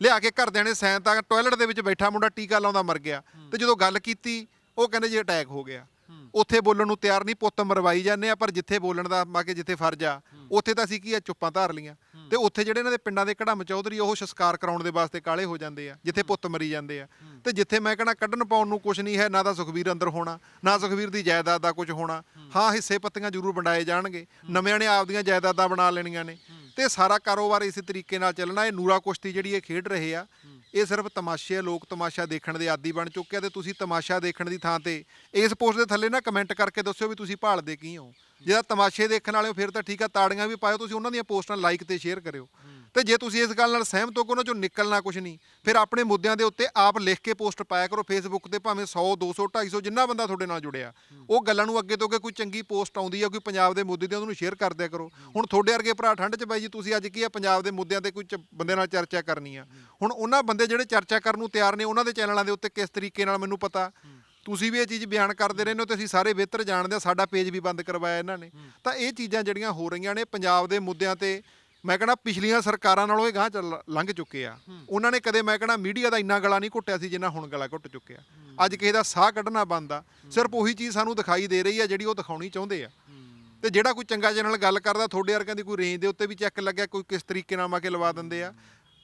ਲਿਆ ਕੇ ਘਰਦਿਆਂ ਨੇ ਸੈਨ ਤਾਂ ਟਾਇਲਟ ਦੇ ਵਿੱਚ ਬੈਠਾ ਮੁੰਡਾ ਟੀਕਾ ਲਾਉਂਦਾ ਮਰ ਗਿਆ। ਤੇ ਜਦੋਂ ਗੱਲ ਕੀਤੀ ਉਹ ਕਹਿੰਦੇ ਜੀ ਅਟੈਕ ਹੋ ਗਿਆ। ਉੱਥੇ ਬੋਲਣ ਨੂੰ ਤਿਆਰ ਨਹੀਂ ਪੁੱਤ ਮਰਵਾਈ ਜਾਂਦੇ ਆ ਪਰ ਜਿੱਥੇ ਬੋਲਣ ਦਾ ਮਾ ਕੇ ਜਿੱਥੇ ਫਰਜ਼ ਆ ਉੱਥੇ ਤਾਂ ਅਸੀਂ ਕੀ ਆ ਚੁੱਪਾਂ ਧਾਰ ਲੀਆਂ ਤੇ ਉੱਥੇ ਜਿਹੜੇ ਇਹਨਾਂ ਦੇ ਪਿੰਡਾਂ ਦੇ ਕੜਮ ਚੌਧਰੀ ਉਹ ਸੰਸਕਾਰ ਕਰਾਉਣ ਦੇ ਵਾਸਤੇ ਕਾਲੇ ਹੋ ਜਾਂਦੇ ਆ ਜਿੱਥੇ ਪੁੱਤ ਮਰੀ ਜਾਂਦੇ ਆ। ਤੇ ਜਿੱਥੇ ਮੈਂ ਕਹਣਾ ਕੱਢਣ ਪਾਉਣ ਨੂੰ ਕੁਝ ਨਹੀਂ ਹੈ ਨਾ ਤਾਂ ਸੁਖਵੀਰ ਅੰਦਰ ਹੋਣਾ ਨਾ ਸੁਖਵੀਰ ਦੀ ਜਾਇਦਾਦ ਦਾ ਕੁਝ ਹੋਣਾ। ਹਾਂ। ਹਿੱਸੇ ਪੱਤੀਆਂ ਜ਼ਰੂਰ ਵੰਡਾਏ ਜਾਣਗੇ। ਨਵਿਆਂ ਨੇ ਆਪਦੀਆਂ ਜਾਇਦਾਦਾਂ ਬਣਾ ਲੈਣੀਆਂ ਨੇ। ਤੇ ਸਾਰਾ ਕਾਰੋਬਾਰ ਇਸੇ ਤਰੀਕੇ ਨਾਲ ਚੱਲਣਾ ਇਹ ਨੂਰਾ ਕੁਸ਼ਤੀ ਜਿਹੜੀ ਇਹ ਖੇਡ ਰਹੇ ਆ ਇਹ ਸਿਰਫ ਤਮਾਸ਼ੇ ਲੋਕ ਤਮਾਸ਼ਾ ਦੇਖਣ ਦੇ ਆਦੀ ਬਣ ਚੁੱਕੇ ਆ ਤੇ ਤੁਸੀਂ ਤਮਾਸ਼ਾ ਦੇਖਣ ਦੀ ਥਾਂ ਤੇ ਇਸ ਪੋਸਟ ਦੇ ਥੱਲੇ ਨਾ ਕਮੈਂਟ ਕਰਕੇ ਦੱਸਿਓ ਵੀ ਤੁਸੀਂ ਭਾਲਦੇ ਕੀ ਹੋ। ਜੇ ਤਾਂ ਤਮਾਸ਼ੇ ਦੇਖਣ ਵਾਲੇ ਹੋ ਫਿਰ ਤਾਂ ਠੀਕ ਆ ਤਾੜੀਆਂ ਵੀ ਪਾਇਓ ਤੁਸੀਂ ਉਹਨਾਂ ਦੀਆਂ ਪੋਸਟਾਂ ਲਾਈਕ ਤੇ ਸ਼ੇਅਰ ਕਰਿਓ। ਤੇ ਜੇ ਤੁਸੀਂ ਇਸ ਗੱਲ ਨਾਲ ਸਹਿਮਤ ਹੋ ਕਿ ਉਹਨਾਂ ਚੋਂ ਨਿਕਲਣਾ ਕੁਝ ਨਹੀਂ ਫਿਰ ਆਪਣੇ ਮੁੱਦਿਆਂ ਦੇ ਉੱਤੇ ਆਪ ਲਿਖ ਕੇ ਪੋਸਟ ਪਾਇਆ ਕਰੋ ਫੇਸਬੁੱਕ ਤੇ ਭਾਵੇਂ 100 200 250 ਜਿੰਨਾ ਬੰਦਾ ਤੁਹਾਡੇ ਨਾਲ ਜੁੜਿਆ। ਉਹ ਗੱਲਾਂ ਨੂੰ ਅੱਗੇ ਤੋਂ ਅੱਗੇ ਕੋਈ ਚੰਗੀ ਪੋਸਟ ਆਉਂਦੀ ਆ ਕੋਈ ਪੰਜਾਬ ਦੇ ਮੁੱਦੇ ਤੇ ਉਹਨੂੰ ਸ਼ੇਅਰ ਕਰ ਦਿਆ ਕਰੋ। ਹੁਣ ਤੁਹਾਡੇ ਵਰਗੇ ਭਰਾ ਠੰਡ 'ਚ ਬਾਈ ਜੀ ਤੁਸੀਂ ਅੱਜ ਕੀ ਆ ਪੰਜਾਬ ਦੇ ਮੁੱਦਿਆਂ ਤੇ ਕੋਈ ਬੰਦੇ ਨਾਲ ਚਰਚਾ ਕਰਨੀ ਆ। ਹੁਣ ਉਹਨਾਂ ਬੰਦੇ ਜਿਹੜੇ ਚਰਚਾ ਕਰਨ ਨੂੰ ਤਿਆਰ ਨੇ ਉਹਨਾਂ ਦੇ ਚੈਨਲਾਂ ਦੇ ਉੱਤੇ ਕਿਸ ਤਰੀਕੇ ਨਾਲ ਮੈਨੂੰ ਪਤਾ? ਤੁਸੀਂ ਵੀ ਇਹ ਚੀਜ਼ ਬਿਆਨ ਕਰਦੇ ਰਹਿੰਦੇ ਹੋ ਤੇ ਅਸੀਂ ਸਾਰੇ ਬਿਹਤਰ ਜਾਣਦੇ ਹਾਂ ਸਾਡਾ ਪੇਜ ਵੀ ਬੰਦ ਕਰਵਾਇਆ ਇਹਨਾਂ ਨੇ। ਤਾਂ ਇਹ ਚੀਜ਼ਾਂ ਜਿਹੜੀਆਂ ਹੋ ਰਹੀਆਂ ਨੇ ਪੰਜਾਬ ਦੇ ਮੁੱਦਿਆਂ ਤੇ ਮੈਂ ਕਹਿੰਦਾ ਪਿਛਲੀਆਂ ਸਰਕਾਰਾਂ ਨਾਲੋਂ ਇਹ ਗਾਂ ਚੱਲ ਲੰਘ ਚੁੱਕੇ ਆ। ਉਹਨਾਂ ਨੇ ਕਦੇ ਮੈਂ ਕਹਿੰਦਾ ਮੀਡੀਆ ਦਾ ਇੰਨਾ ਗਲਾ ਨਹੀਂ ਘੁੱਟਿਆ ਸੀ ਜਿੰਨਾ ਹੁਣ ਗਲਾ ਘੁੱਟ ਚੁੱਕਿਆ। ਅੱਜ ਕਿਸੇ ਦਾ ਸਾਹ ਕੱਢਣਾ ਬੰਦ ਆ। ਸਿਰਫ ਉਹੀ ਚੀਜ਼ ਸਾਨੂੰ ਦਿਖਾਈ ਦੇ ਰਹੀ ਆ ਜਿਹੜੀ ਉਹ ਦਿਖਾਉਣੀ ਚਾਹੁੰਦੇ ਆ। ਤੇ ਜਿਹੜਾ ਕੋਈ ਚੰਗਾ ਚੈਨਲ ਗੱਲ ਕਰਦਾ ਤੁਹਾਡੇ ਵਰਗਿਆਂ ਦੀ ਕੋਈ ਰੇਂਜ ਦੇ ਉੱਤੇ ਵੀ ਚੈੱਕ ਲੱਗਿਆ ਕੋਈ ਕਿਸ ਤਰੀਕੇ ਨਾਲ ਮਾ ਕੇ ਲਵਾ ਦਿੰਦੇ ਆ।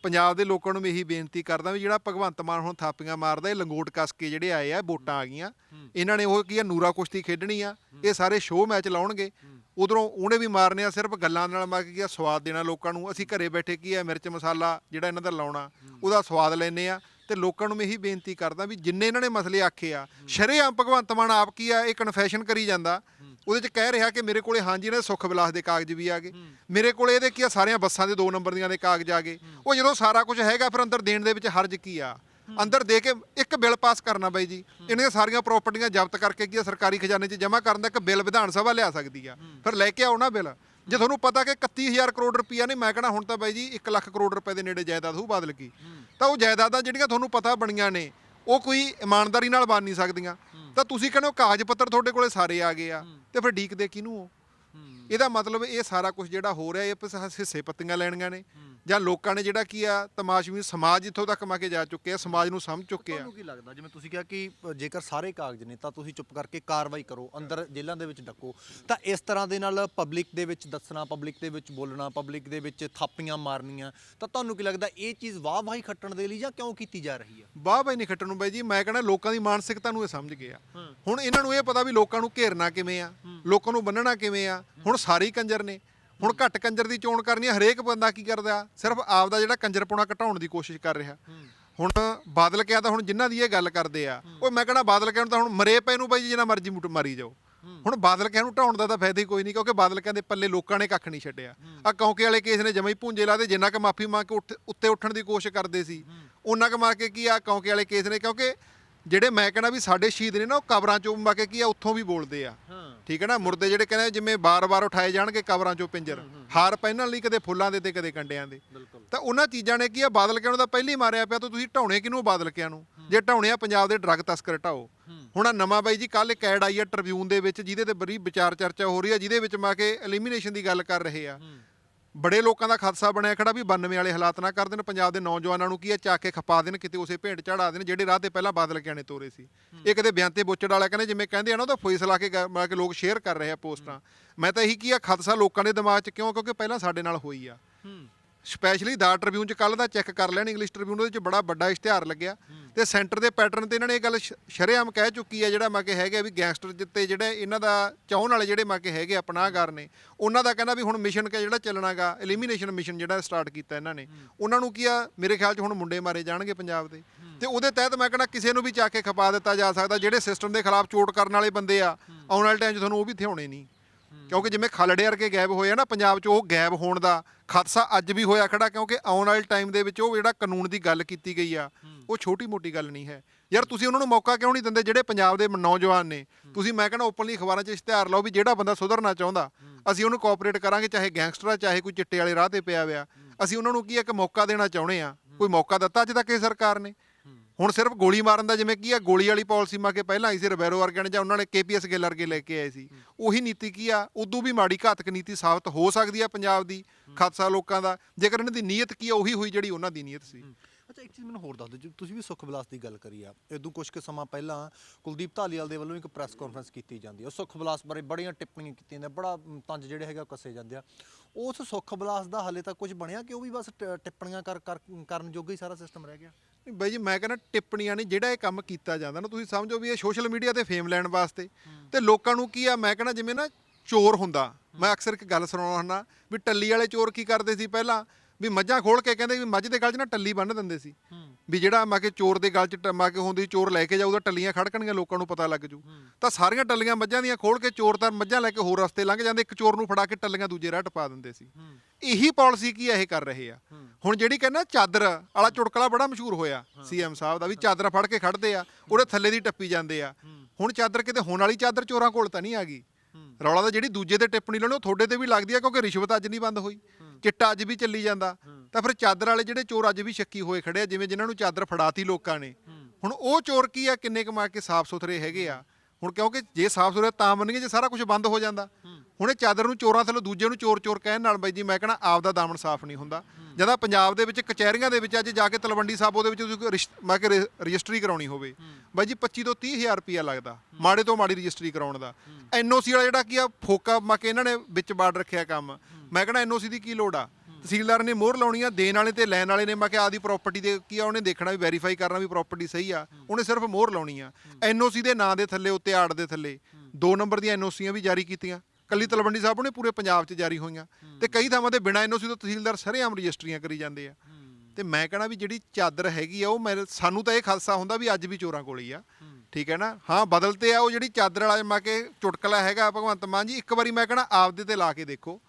ਪੰਜਾਬ ਦੇ ਲੋਕਾਂ ਨੂੰ ਮੈਂ ਇਹੀ ਬੇਨਤੀ ਕਰਦਾ ਵੀ ਜਿਹੜਾ ਭਗਵੰਤ ਮਾਨ ਹੁਣ ਥਾਪੀਆਂ ਮਾਰਦਾ ਇਹ ਲੰਗੋਟ ਕੱਸ ਕੇ ਜਿਹੜੇ ਆਏ ਆ ਵੋਟਾਂ ਆ ਗਈਆਂ ਇਹਨਾਂ ਨੇ ਉਹ ਕੀ ਆ ਨੂਰਾ ਕੁਸ਼ਤੀ ਖੇਡਣੀ ਆ ਇਹ ਸਾਰੇ ਸ਼ੋਅ ਮੈਚ ਲਾਉਣਗੇ। ਉਧਰੋਂ ਉਹਨੇ ਵੀ ਮਾਰਨੇ ਆ ਸਿਰਫ ਗੱਲਾਂ ਨਾਲ ਮਾ ਕੇ ਕੀ ਆ ਸਵਾਦ ਦੇਣਾ ਲੋਕਾਂ ਨੂੰ। ਅਸੀਂ ਘਰੇ ਬੈਠੇ ਕੀ ਆ ਮਿਰਚ ਮਸਾਲਾ ਜਿਹੜਾ ਇਹਨਾਂ ਦਾ ਲਾਉਣਾ ਉਹਦਾ ਸਵਾਦ ਲੈਨੇ ਆ। ਤੇ ਲੋਕਾਂ ਨੂੰ ਮੈਂ ਇਹੀ ਬੇਨਤੀ ਕਰਦਾ ਵੀ ਜਿੰਨੇ ਇਹਨਾਂ ਨੇ ਮਸਲੇ ਆਖੇ ਆ ਸ਼ਰੇਆਮ ਭਗਵੰਤ ਮਾਨ ਆਪ ਕੀ ਆ ਇਹ ਕਨਫੈਸ਼ਨ ਕਰੀ ਜਾਂਦਾ। ਉਹਦੇ ਚ ਕਹਿ ਰਿਹਾ ਕਿ ਮੇਰੇ ਕੋਲੇ ਹਾਂਜੀ ਇਹਨਾਂ ਦੇ ਸੁੱਖ ਵਿਲਾਸ ਦੇ ਕਾਗਜ਼ ਵੀ ਆ ਗਏ। ਮੇਰੇ ਕੋਲੇ ਇਹਦੇ ਕੀ ਆ ਸਾਰੀਆਂ ਬੱਸਾਂ ਦੇ ਦੋ ਨੰਬਰ ਦੀਆਂ ਦੇ ਕਾਗਜ਼ ਆ ਗਏ। ਉਹ ਜਦੋਂ ਸਾਰਾ ਕੁਝ ਹੈਗਾ ਫਿਰ ਅੰਦਰ ਦੇਣ ਦੇ ਵਿੱਚ ਹਰਜ ਕੀ ਆ? ਅੰਦਰ ਦੇ ਕੇ ਇੱਕ ਬਿੱਲ ਪਾਸ ਕਰਨਾ ਬਾਈ ਜੀ। ਇਹਨਾਂ ਦੀਆਂ ਸਾਰੀਆਂ ਪ੍ਰਾਪਰਟੀਆਂ ਜ਼ਬਤ ਕਰਕੇ ਕੀ ਆ ਸਰਕਾਰੀ ਖਜ਼ਾਨੇ 'ਚ ਜਮ੍ਹਾਂ ਕਰਨ ਦਾ ਇੱਕ ਬਿੱਲ ਵਿਧਾਨ ਸਭਾ ਲਿਆ ਸਕਦੀ ਆ। ਫਿਰ ਲੈ ਕੇ ਆਓ ਨਾ ਬਿੱਲ। ਜੇ ਤੁਹਾਨੂੰ ਪਤਾ ਕਿ 31000 ਕਰੋੜ ਰੁਪਈਆ ਨਹੀਂ ਮੈਂ ਕਹਣਾ ਹੁਣ ਤਾਂ ਬਾਈ ਜੀ 1 ਲੱਖ ਕਰੋੜ ਰੁਪਏ ਦੇ ਨੇੜੇ ਜਾਇਦਾਦ ਹੋਊ ਬਾਦਲ ਕੀ। ਤਾਂ ਉਹ ਜਾਇਦਾਦਾਂ ਜਿਹੜੀਆਂ ਤੁਹਾਨੂੰ ਪਤਾ ਬਣੀਆਂ ਨੇ ਉਹ ਕੋਈ ਇਮਾਨਦਾਰੀ ਨਾਲ ਬਣ ਨਹੀਂ ਸਕਦੀਆਂ। ਤਾਂ ਤੁਸੀਂ ਕਹਿੰਦੇ ਹੋ ਕਾਗਜ਼ ਪੱਤਰ ਤੁਹਾਡੇ ਕੋਲੇ ਸਾਰੇ ਆ ਗਏ ਆ। ਤੇ ਫਿਰ ਡੀਕਦੇ ਕਿਹਨੂੰ ਹੋ। ਇਹਦਾ ਮਤਲਬ ਇਹ ਸਾਰਾ ਕੁਝ ਜਿਹੜਾ ਹੋ ਰਿਹਾ ਇਹ ਹਿੱਸੇ ਪੱਤੀਆਂ ਲੈਣੀਆਂ ਨੇ। ਜਾਂ ਲੋਕਾਂ ਨੇ ਜਿਹੜਾ ਕੀ ਆ ਤਮਾਸ਼ਵੀ ਸਮਾਜ ਇੱਥੋਂ ਤੱਕ ਮਾ ਕੇ ਜਾ ਚੁੱਕੇ ਆ ਸਮਾਜ ਨੂੰ ਸਮਝ ਚੁੱਕੇ ਆ। ਤੁਹਾਨੂੰ ਕੀ ਲੱਗਦਾ? ਜਿਵੇਂ ਤੁਸੀਂ ਕਿਹਾ ਕਿ ਜੇਕਰ ਸਾਰੇ ਕਾਗਜ਼ ਨੇ ਤਾਂ ਤੁਸੀਂ ਚੁੱਪ ਕਰਕੇ ਕਾਰਵਾਈ ਕਰੋ ਅੰਦਰ ਜੇਲ੍ਹਾਂ ਦੇ ਵਿੱਚ ਡੱਕੋ। ਤਾਂ ਇਸ ਤਰ੍ਹਾਂ ਦੇ ਨਾਲ ਪਬਲਿਕ ਦੇ ਵਿੱਚ ਦੱਸਣਾ ਪਬਲਿਕ ਦੇ ਵਿੱਚ ਬੋਲਣਾ ਪਬਲਿਕ ਦੇ ਵਿੱਚ ਥਾਪੀਆਂ ਮਾਰਨੀਆਂ ਤਾਂ ਤੁਹਾਨੂੰ ਕੀ ਲੱਗਦਾ ਇਹ ਚੀਜ਼ ਵਾਹ ਵਾਹੀ ਖੱਟਣ ਦੇ ਲਈ ਜਾਂ ਕਿਉਂ ਕੀਤੀ ਜਾ ਰਹੀ ਹੈ ਵਾਹ ਬਾਈ ਨਹੀਂ ਖੱਟਣ ਨੂੰ ਬਾਈ ਜੀ ਮੈਂ ਕਹਿੰਦਾ ਲੋਕਾਂ ਦੀ ਮਾਨਸਿਕਤਾ ਨੂੰ ਇਹ ਸਮਝ ਗਏ ਆ ਹੁਣ ਇਹਨਾਂ ਨੂੰ ਇਹ ਪਤਾ ਵੀ ਲੋਕਾਂ ਨੂੰ ਘੇਰਨਾ ਕਿਵੇਂ ਆ ਲੋਕਾਂ ਨੂੰ ਬੰਨਣਾ ਕਿਵੇਂ ਆ ਹੁਣ ਸਾਰੇ ਕੰਜਰ ਨੇ। ਹੁਣ ਘੱਟ ਕੰਜਰ ਦੀ ਚੋਣ ਕਰਨੀ ਆ ਹਰੇਕ ਬੰਦਾ ਕੀ ਕਰਦਾ? ਸਿਰਫ ਆਪਦਾ ਜਿਹੜਾ ਕੰਜਰਪੁਣਾ ਘਟਾਉਣ ਦੀ ਕੋਸ਼ਿਸ਼ ਕਰ ਰਿਹਾ। ਹੁਣ ਬਾਦਲ ਕਿਹਾ ਤਾਂ ਹੁਣ ਜਿਨ੍ਹਾਂ ਦੀ ਇਹ ਗੱਲ ਕਰਦੇ ਆ ਉਹ ਮੈਂ ਕਹਿੰਦਾ ਬਾਦਲ ਕਹਿਣ ਤਾਂ ਹੁਣ ਮਰੇ ਪਏ ਨੂੰ ਬਾਈ ਜਿੰਨਾ ਮਰਜ਼ੀ ਮੁੱਟ ਮਾਰੀ ਜਾਓ। ਹੁਣ ਬਾਦਲ ਕਹਿਣ ਨੂੰ ਢਾਉਣ ਦਾ ਤਾਂ ਫਾਇਦਾ ਹੀ ਕੋਈ ਨਹੀਂ ਕਿਉਂਕਿ ਬਾਦਲ ਕਹਿੰਦੇ ਪੱਲੇ ਲੋਕਾਂ ਨੇ ਕੱਖ ਨਹੀਂ ਛੱਡਿਆ। ਆ ਕੌਂਕੇ ਵਾਲੇ ਕੇਸ ਨੇ ਜਮਾਂ ਹੀ ਭੁੰਜੇ ਲਾਦੇ ਜਿੰਨਾ ਕਿ ਮਾਫੀ ਮੰਗ ਕੇ ਉੱਤੇ ਉੱਠਣ ਦੀ ਕੋਸ਼ਿਸ਼ ਕਰਦੇ ਸੀ। ਉਹਨਾਂ ਕ ਮਾਰ ਕੇ ਕੀ ਆ ਕੌਂਕੇ ਵਾਲੇ ਕੇਸ ਨੇ ਕਿਉਂਕਿ ਜਿਹੜੇ ਮੈਂ ਕਹਿੰਦਾ ਵੀ ਸਾਡੇ ਸ਼ਹੀਦ ਨੇ ਨਾ ਉਹ ਕਬਰਾਂ ਚੋਂ ਮਾ ਕੇ ਕੀ ਆ ਉੱਥੋਂ ਵੀ ਬੋਲਦੇ ਆ। ਠੀਕ ਹੈ ਨਾ? ਮੁਰਦੇ ਜਿਹੜੇ ਕਹਿੰਦੇ ਜਿਵੇਂ ਬਾਰ-ਬਾਰ ਉਠਾਏ ਜਾਣਗੇ ਕਬਰਾਂ ਚੋਂ ਪਿੰਜਰ। ਹਾਰ ਪਹਿਨਣ ਲਈ ਕਦੇ ਫੁੱਲਾਂ ਦੇ ਤੇ ਕਦੇ ਕੰਡਿਆਂ ਦੇ। ਤਾਂ ਉਹਨਾਂ ਚੀਜ਼ਾਂ ਨੇ ਕੀ ਆ ਬਾਦਲ ਨੂੰ ਤਾਂ ਪਹਿਲੀ ਮਾਰਿਆ ਪਿਆ ਤਾਂ ਤੁਸੀਂ ਢਾਉਣੇ ਕਿਹਨੂੰ ਬਾਦਲ ਕਿਆਂ ਨੂੰ? ਜੇ ਢਾਉਣੇ ਆ ਪੰਜਾਬ ਦੇ ਡਰੱਗ ਤਸਕਰ ਢਾਓ। ਹੁਣ ਆ ਨਵਾਂ ਬਾਈ ਜੀ ਕੱਲ ਇੱਕ ਐਡ ਆਈ ਆ ਟ੍ਰਿਬਿਊਨ ਦੇ ਵਿੱਚ ਜਿਹਦੇ ਤੇ ਬੜੀ ਵਿਚਾਰ ਚਰਚਾ ਹੋ ਰਹੀ ਆ ਜਿਹਦੇ ਵਿੱਚ ਮਾ ਕੇ ਐਲੀਮੀਨੇਸ਼ਨ ਦੀ ਗੱਲ ਕਰ ਰਹੇ ਆ। ਬੜੇ ਲੋਕਾਂ ਦਾ ਖਾਦਸਾ ਬਣਿਆ ਖੜਾ ਵੀ 92 ਵਾਲੇ ਹਾਲਾਤ ਨਾ ਕਰ ਦੇਣ। ਪੰਜਾਬ ਦੇ ਨੌਜਵਾਨਾਂ ਨੂੰ ਕੀ ਆ ਚੱਕ ਕੇ ਖਪਾ ਦੇਣ ਕਿਤੇ ਉਸੇ ਭੇਂਟ ਚੜਾ ਦੇਣ ਜਿਹੜੇ ਰਾਹ ਤੇ ਪਹਿਲਾਂ ਬਾਦਲ ਕਿਆਂ ਨੇ ਤੋਰੇ ਸੀ। ਇਹ ਕਦੇ ਬਿਆਨ ਤੇ ਬੁੱਚੜ ਵਾਲਾ ਕਹਿੰਦੇ ਜਿਵੇਂ ਕਹਿੰਦੇ ਆ ਨਾ ਉਹਦਾ ਫੈਸਲਾ ਕੇ ਮਤਲਬ ਕਿ ਲੋਕ ਸ਼ੇਅਰ ਕਰ ਰਹੇ ਆ ਪੋਸਟਾਂ। ਮੈਂ ਤਾਂ ਇਹੀ ਕੀ ਆ ਖਾਦਸਾ ਲੋਕਾਂ ਦੇ ਦਿਮਾਗ 'ਚ ਕਿਉਂ? ਕਿਉਂਕਿ ਪਹਿਲਾਂ ਸਾਡੇ ਨਾਲ ਹੋਈ ਆ। ਸਪੈਸ਼ਲੀ ਦਾ ਟ੍ਰਿਬਿਊਨ ਚ ਕੱਲ ਦਾ ਚੈੱਕ ਕਰ ਲੈਣ ਇੰਗਲਿਸ਼ ਟ੍ਰਿਬਿਊਨ ਉਹਦੇ ਚ ਬੜਾ ਵੱਡਾ ਇਸ਼ਤਿਹਾਰ ਲੱਗਿਆ। ਤੇ ਸੈਂਟਰ ਦੇ ਪੈਟਰਨ ਤੇ ਇਹਨਾਂ ਨੇ ਇਹ ਗੱਲ ਸ਼ਰੇਆਮ ਕਹਿ ਚੁੱਕੀ ਹੈ ਜਿਹੜਾ ਮਾ ਕੇ ਹੈਗੇ ਵੀ ਗੈਂਗਸਟਰ ਜਿੱਤੇ ਜਿਹੜੇ ਇਹਨਾਂ ਦਾ ਚਾਹਣ ਵਾਲੇ ਜਿਹੜੇ ਮਾ ਕੇ ਹੈਗੇ ਪਨਾਹਗਾਰ ਨੇ ਉਹਨਾਂ ਦਾ ਕਹਿੰਦਾ ਵੀ ਹੁਣ ਮਿਸ਼ਨ ਕਿ ਜਿਹੜਾ ਚੱਲਣਾਗਾ ਐਲੀਮੀਨੇਸ਼ਨ ਮਿਸ਼ਨ ਜਿਹੜਾ ਸਟਾਰਟ ਕੀਤਾ ਇਹਨਾਂ ਨੇ। ਉਹਨਾਂ ਨੂੰ ਕੀ ਆ ਮੇਰੇ ਖਿਆਲ ਚ ਹੁਣ ਮੁੰਡੇ ਮਾਰੇ ਜਾਣਗੇ ਪੰਜਾਬ ਦੇ। ਤੇ ਉਹਦੇ ਤਹਿਤ ਮੈਂ ਕਹਿੰਦਾ ਕਿਸੇ ਨੂੰ ਵੀ ਚੱਕ ਕੇ ਖਪਾ ਦਿੱਤਾ ਜਾ ਸਕਦਾ ਜਿਹੜੇ ਸਿਸਟਮ ਦੇ ਖਿਲਾਫ ਚੋਟ ਕਰਨ ਵਾਲੇ ਬੰਦੇ ਆ ਆਉਣ ਵਾਲੇ ਟਾਈਮ 'ਚ ਤੁਹਾਨੂੰ ਉਹ ਵੀ ਥਿਆਉਣੇ ਨਹੀਂ। ਕਿਉਂਕਿ ਜਿਵੇਂ ਖਾਲੜੇ ਵਰਗੇ ਗਾਇਬ ਹੋਏ ਆ ਨਾ ਪੰਜਾਬ 'ਚ ਉਹ ਗਾਇਬ ਹੋਣ ਦਾ ਖਦਸ਼ਾ ਅੱਜ ਵੀ ਹੋਇਆ ਖੜਾ ਕਿਉਂਕਿ ਆਉਣ ਵਾਲੇ ਟਾਈਮ ਦੇ ਵਿੱਚ ਉਹ ਜਿਹੜਾ ਕਾਨੂੰਨ ਦੀ ਗੱਲ ਕੀਤੀ ਗਈ ਆ ਉਹ ਛੋਟੀ ਮੋਟੀ ਗੱਲ ਨਹੀਂ ਹੈ। ਯਾਰ ਤੁਸੀਂ ਉਹਨਾਂ ਨੂੰ ਮੌਕਾ ਕਿਉਂ ਨਹੀਂ ਦਿੰਦੇ ਜਿਹੜੇ ਪੰਜਾਬ ਦੇ ਨੌਜਵਾਨ ਨੇ? ਤੁਸੀਂ ਮੈਂ ਕਹਿੰਦਾ ਓਪਨਲੀ ਅਖਬਾਰਾਂ 'ਚ ਇਸ਼ਤਿਹਾਰ ਲਾਓ ਵੀ ਜਿਹੜਾ ਬੰਦਾ ਸੁਧਰਨਾ ਚਾਹੁੰਦਾ ਅਸੀਂ ਉਹਨੂੰ ਕੋਆਪਰੇਟ ਕਰਾਂਗੇ ਚਾਹੇ ਗੈਂਗਸਟਰ ਆ ਚਾਹੇ ਕੋਈ ਚਿੱਟੇ ਵਾਲੇ ਰਾਹ ਤੇ ਪਿਆ ਹੋਇਆ। ਅਸੀਂ ਉਹਨਾਂ ਨੂੰ ਕੀ ਇੱਕ ਮੌਕਾ ਦੇਣਾ ਚਾਹੁੰਦੇ ਆ? ਕੋਈ ਮੌਕਾ ਦਿੱਤਾ ਅੱਜ ਤੱਕ ਇਹ ਸਰਕਾਰ ਨੇ? ਹੁਣ ਸਿਰਫ ਗੋਲੀ ਮਾਰਨ ਦਾ ਜਿਵੇਂ ਕੀ ਆ ਗੋਲੀ ਵਾਲੀ ਪਾਲਿਸੀ ਮਾ ਕੇ ਪਹਿਲਾਂ ਆਈ ਸੀ ਰਬੈਰੋ ਵਰਗਿਆਂ ਨੇ ਜਾਂ ਉਹਨਾਂ ਨੇ ਕੇਪੀਐਸ ਗਿੱਲ ਵਰਗੇ ਲੈ ਕੇ ਆਏ ਸੀ। ਉਹੀ ਨੀਤੀ ਕੀ ਆ ਉਦੋਂ ਵੀ ਮਾੜੀ ਘਾਤਕ ਨੀਤੀ ਸਾਬਤ ਹੋ ਸਕਦੀ ਆ ਪੰਜਾਬ ਦੀ ਖਾਦਸਾ ਲੋਕਾਂ ਦਾ। ਜੇਕਰ ਇਹਨਾਂ ਦੀ ਨੀਅਤ ਕੀ ਆ ਉਹੀ ਹੋਈ ਜਿਹੜੀ ਉਹਨਾਂ ਦੀ ਨੀਅਤ ਸੀ। ਅੱਛਾ ਇੱਕ ਚੀਜ਼ ਮੈਨੂੰ ਹੋਰ ਦੱਸ ਦਿਓ ਜੀ ਤੁਸੀਂ ਵੀ ਸੁਖ ਵਿਲਾਸ ਦੀ ਗੱਲ ਕਰੀ ਆ ਇਦੋਂ ਕੁਝ ਕੁ ਸਮਾਂ ਪਹਿਲਾਂ ਕੁਲਦੀਪ ਢਾਲੀਵਾਲ ਦੇ ਵੱਲੋਂ ਇੱਕ ਪ੍ਰੈਸ ਕਾਨਫਰੰਸ ਕੀਤੀ ਜਾਂਦੀ ਹੈ ਸੁਖ ਵਿਲਾਸ ਬਾਰੇ ਬੜੀਆਂ ਟਿੱਪਣੀਆਂ ਕੀਤੀਆਂ ਜਾਂਦੀਆਂ ਬੜਾ ਤੰਜ ਜਿਹੜੇ ਹੈਗਾ ਕੱਸੇ ਜਾਂਦੇ ਆ। ਉਸ ਸੁਖ ਵਿਲਾਸ ਦਾ ਹਾਲੇ ਤੱਕ ਕੁਝ ਬਣਿਆ ਕਿ ਉਹ ਵੀ ਬਸ ਟਿੱਪਣੀਆਂ ਕਰ- ਕਰਨ ਜੋਗਾ ਹੀ ਸਾਰਾ ਸਿਸਟਮ ਰਹਿ ਗਿਆ? ਨਹੀਂ ਬਾਈ ਜੀ ਮੈਂ ਕਹਿੰਦਾ ਟਿੱਪਣੀਆਂ ਨਹੀਂ ਜਿਹੜਾ ਇਹ ਕੰਮ ਕੀਤਾ ਜਾਂਦਾ ਨਾ ਤੁਸੀਂ ਸਮਝੋ ਵੀ ਇਹ ਸੋਸ਼ਲ ਮੀਡੀਆ ਤੇ ਫੇਮ ਲੈਣ ਵਾਸਤੇ। ਤੇ ਲੋਕਾਂ ਨੂੰ ਕੀ ਆ ਮੈਂ ਕਹਿੰਦਾ ਜਿਵੇਂ ਨਾ ਚੋਰ ਹੁੰਦਾ ਮੈਂ ਅਕਸਰ ਇੱਕ ਗੱਲ ਸੁਣਾਉਣਾ ਹੁੰਦਾ ਵੀ ਟੱਲੀ ਵਾਲੇ ਚੋਰ ਕੀ ਕਰਦੇ ਸੀ ਪਹਿਲਾਂ? ਵੀ ਮੱਝਾਂ ਖੋਲ ਕੇ ਕਹਿੰਦੇ ਵੀ ਮੱਝ ਦੇ ਗਲ 'ਚ ਨਾ ਟੱਲੀ ਬੰਨ ਦਿੰਦੇ ਸੀ। ਵੀ ਜਿਹੜਾ ਮਾ ਕੇ ਚੋਰ ਦੇ ਗਲ 'ਚ ਮਾ ਕੇ ਹੁੰਦੀ ਚੋਰ ਲੈ ਕੇ ਜਾਊਗਾ ਟੱਲੀਆਂ ਖੜਕਣਗੀਆਂ ਲੋਕਾਂ ਨੂੰ ਪਤਾ ਲੱਗ ਜੂ। ਤਾਂ ਸਾਰੀਆਂ ਟੱਲੀਆਂ ਮੱਝਾਂ ਦੀਆਂ ਖੋਲ ਕੇ ਚੋਰ ਤਾਂ ਮੱਝਾਂ ਲੈ ਕੇ ਹੋਰ ਰਸਤੇ ਲੰਘ ਜਾਂਦੇ ਇੱਕ ਚੋਰ ਨੂੰ ਫੜਾ ਕੇ ਟੱਲੀਆਂ ਦੂਜੇ ਰਾਹ ਟਪਾ ਦਿੰਦੇ ਸੀ। ਇਹੀ ਪਾਲਿਸੀ ਕੀ ਇਹ ਕਰ ਰਹੇ ਆ? ਹੁਣ ਜਿਹੜੀ ਕਹਿੰਦਾ ਚਾਦਰ ਵਾਲਾ ਚੁਟਕਲਾ ਬੜਾ ਮਸ਼ਹੂਰ ਹੋਇਆ ਸੀਐਮ ਸਾਹਿਬ ਦਾ ਵੀ ਚਾਦਰ ਫੜ ਕੇ ਖੜਦੇ ਆ ਉਹਦੇ ਥੱਲੇ ਦੀ ਟੱਪੀ ਜਾਂਦੇ ਆ। ਹੁਣ ਚਾਦਰ ਕਿਤੇ ਹੋਣ ਵਾਲੀ ਚਾਦਰ ਚੋਰਾਂ ਕੋਲ ਤਾਂ ਨਹੀਂ ਆ ਗਈ। ਰੌਲਾ ਤਾਂ ਜਿਹੜੀ ਦੂਜੇ ਤੇ ਟਿੱਪਣੀ ਲਾਉਣੀ ਉਹ ਤੁਹਾਡੇ ਤੇ ਵੀ ਲੱਗਦੀ ਆ ਕਿਉਂਕਿ ਰਿਸ਼ਵਤ ਅੱਜ ਨਹੀਂ ਬੰਦ ਹੋਈ। ਚਿੱਟਾ ਅੱਜ ਵੀ ਚੱਲੀ ਜਾਂਦਾ। ਤਾਂ ਫਿਰ ਚਾਦਰ ਵਾਲੇ ਜਿਹੜੇ ਚੋਰ ਅੱਜ ਵੀ ਸ਼ੱਕੀ ਹੋਏ ਖੜੇ ਆ ਜਿਵੇਂ ਜਿਨ੍ਹਾਂ ਨੂੰ ਚਾਦਰ ਫੜਾਤੀ ਲੋਕਾਂ ਨੇ। ਹੁਣ ਉਹ ਚੋਰ ਕੀ ਆ ਕਿੰਨੇ ਕਮਾ ਕੇ ਸਾਫ਼ ਸੁਥਰੇ ਹੈਗੇ ਆ। ਹੁਣ ਕਿਉਂਕਿ ਜੇ ਸਾਫ਼ ਸੁਥਰੇ ਤਾਂ ਬਣਨਗੇ ਜੇ ਸਾਰਾ ਕੁਝ ਬੰਦ ਹੋ ਜਾਂਦਾ। ਹੁਣ ਇਹ ਚਾਦਰ ਨੂੰ ਚੋਰਾਂ ਥੱਲੇ ਦੂਜੇ ਨੂੰ ਚੋਰ ਚੋਰ ਕਹਿਣ ਨਾਲ ਬਾਈ ਜੀ ਮੈਂ ਕਹਣਾ ਆਪ ਦਾ ਦਾਮਨ ਸਾਫ਼ ਨਹੀਂ ਹੁੰਦਾ। ਜਦੋਂ ਪੰਜਾਬ ਦੇ ਵਿੱਚ ਕਚਹਿਰੀਆਂ ਦੇ ਵਿੱਚ ਅੱਜ ਜਾ ਕੇ ਤਲਵੰਡੀ ਸਾਬੋ ਦੇ ਵਿੱਚ ਤੁਸੀਂ ਮੈਂ ਕਿ ਰਜਿਸਟਰੀ ਕਰਾਉਣੀ ਹੋਵੇ। ਬਾਈ ਜੀ 25 ਤੋਂ 30 ਹਜ਼ਾਰ ਰੁਪਿਆ ਲੱਗਦਾ ਮਾੜੇ ਤੋਂ ਮਾੜੀ ਰਜਿਸਟਰੀ ਕਰਾਉਣ ਦਾ। ਐਨਓਸੀ ਵਾਲਾ ਜਿਹੜਾ ਕੀ ਆ ਫੋਕਾ ਮਾ ਕੇ ਇਹਨਾਂ ਨੇ ਵਿੱਚ ਬਾੜ ਰੱਖਿਆ ਕੰਮ। ਮੈਂ ਕਹਣਾ ਐਨਓਸੀ ਦੀ ਕੀ ਲੋੜ ਆ? ਤਹਿਸੀਲਦਾਰ ਨੇ ਮੋਹਰ ਲਾਉਣੀ ਆ, ਦੇਣ ਵਾਲੇ ਤੇ ਲੈਣ ਵਾਲੇ ਨੇ। ਮੈਂ ਕਿਹਾ ਆਦੀ ਪ੍ਰਾਪਰਟੀ ਦੇ ਕੀ ਆ, ਉਹਨੇ ਦੇਖਣਾ ਵੀ ਵੈਰੀਫਾਈ ਕਰਨਾ ਵੀ ਪ੍ਰਾਪਰਟੀ ਸਹੀ ਆ। ਉਹਨੇ ਸਿਰਫ ਮੋਹਰ ਲਾਉਣੀ ਆ। ਐਨਓਸੀ ਦੇ ਨਾਂ ਦੇ ਥੱਲੇ, ਉੱਤੇ ਆੜ ਦੇ ਥੱਲੇ, ਦੋ ਨੰਬਰ ਦੀਆਂ ਐਨਓਸੀਆਂ ਵੀ ਜਾਰੀ ਕੀਤੀਆਂ। ਕੱਲੀ ਤਲਵੰਡੀ ਸਾਹਿਬ ਨੇ ਪੂਰੇ ਪੰਜਾਬ 'ਚ ਜਾਰੀ ਹੋਈਆਂ। ਤੇ ਕਈ ਥਾਵਾਂ ਤੇ ਬਿਨਾਂ ਐਨਓਸੀ ਤੋਂ ਤਹਿਸੀਲਦਾਰ ਸਰੇਆਮ ਰਜਿਸਟਰੀਆਂ ਕਰੀ ਜਾਂਦੇ ਆ। ਤੇ ਮੈਂ ਕਹਣਾ ਵੀ ਜਿਹੜੀ ਚਾਦਰ ਹੈਗੀ ਆ, ਉਹ ਮੇਰੇ ਸਾਨੂੰ ਤਾਂ ਇਹ ਖਾਲਸਾ ਹੁੰਦਾ ਵੀ ਅੱਜ ਵੀ ਚੋਰਾਂ ਕੋਲ ਹੀ ਆ। ਠੀਕ ਹੈ ਨਾ? ਹਾਂ, ਬਦਲਤੇ ਆ ਉਹ ਜਿਹੜੀ ਚਾਦਰ ਵਾਲਾ, ਮਾ ਕੇ ਚੁਟਕਲਾ ਹੈਗਾ ਭਗਵੰਤ ਮਾਨ ਜੀ, ਇੱਕ ਵਾਰੀ ਮੈਂ ਕਹਣਾ ਆਪਦੇ ਤੇ ਲਾ ਕੇ ਦੇਖੋ।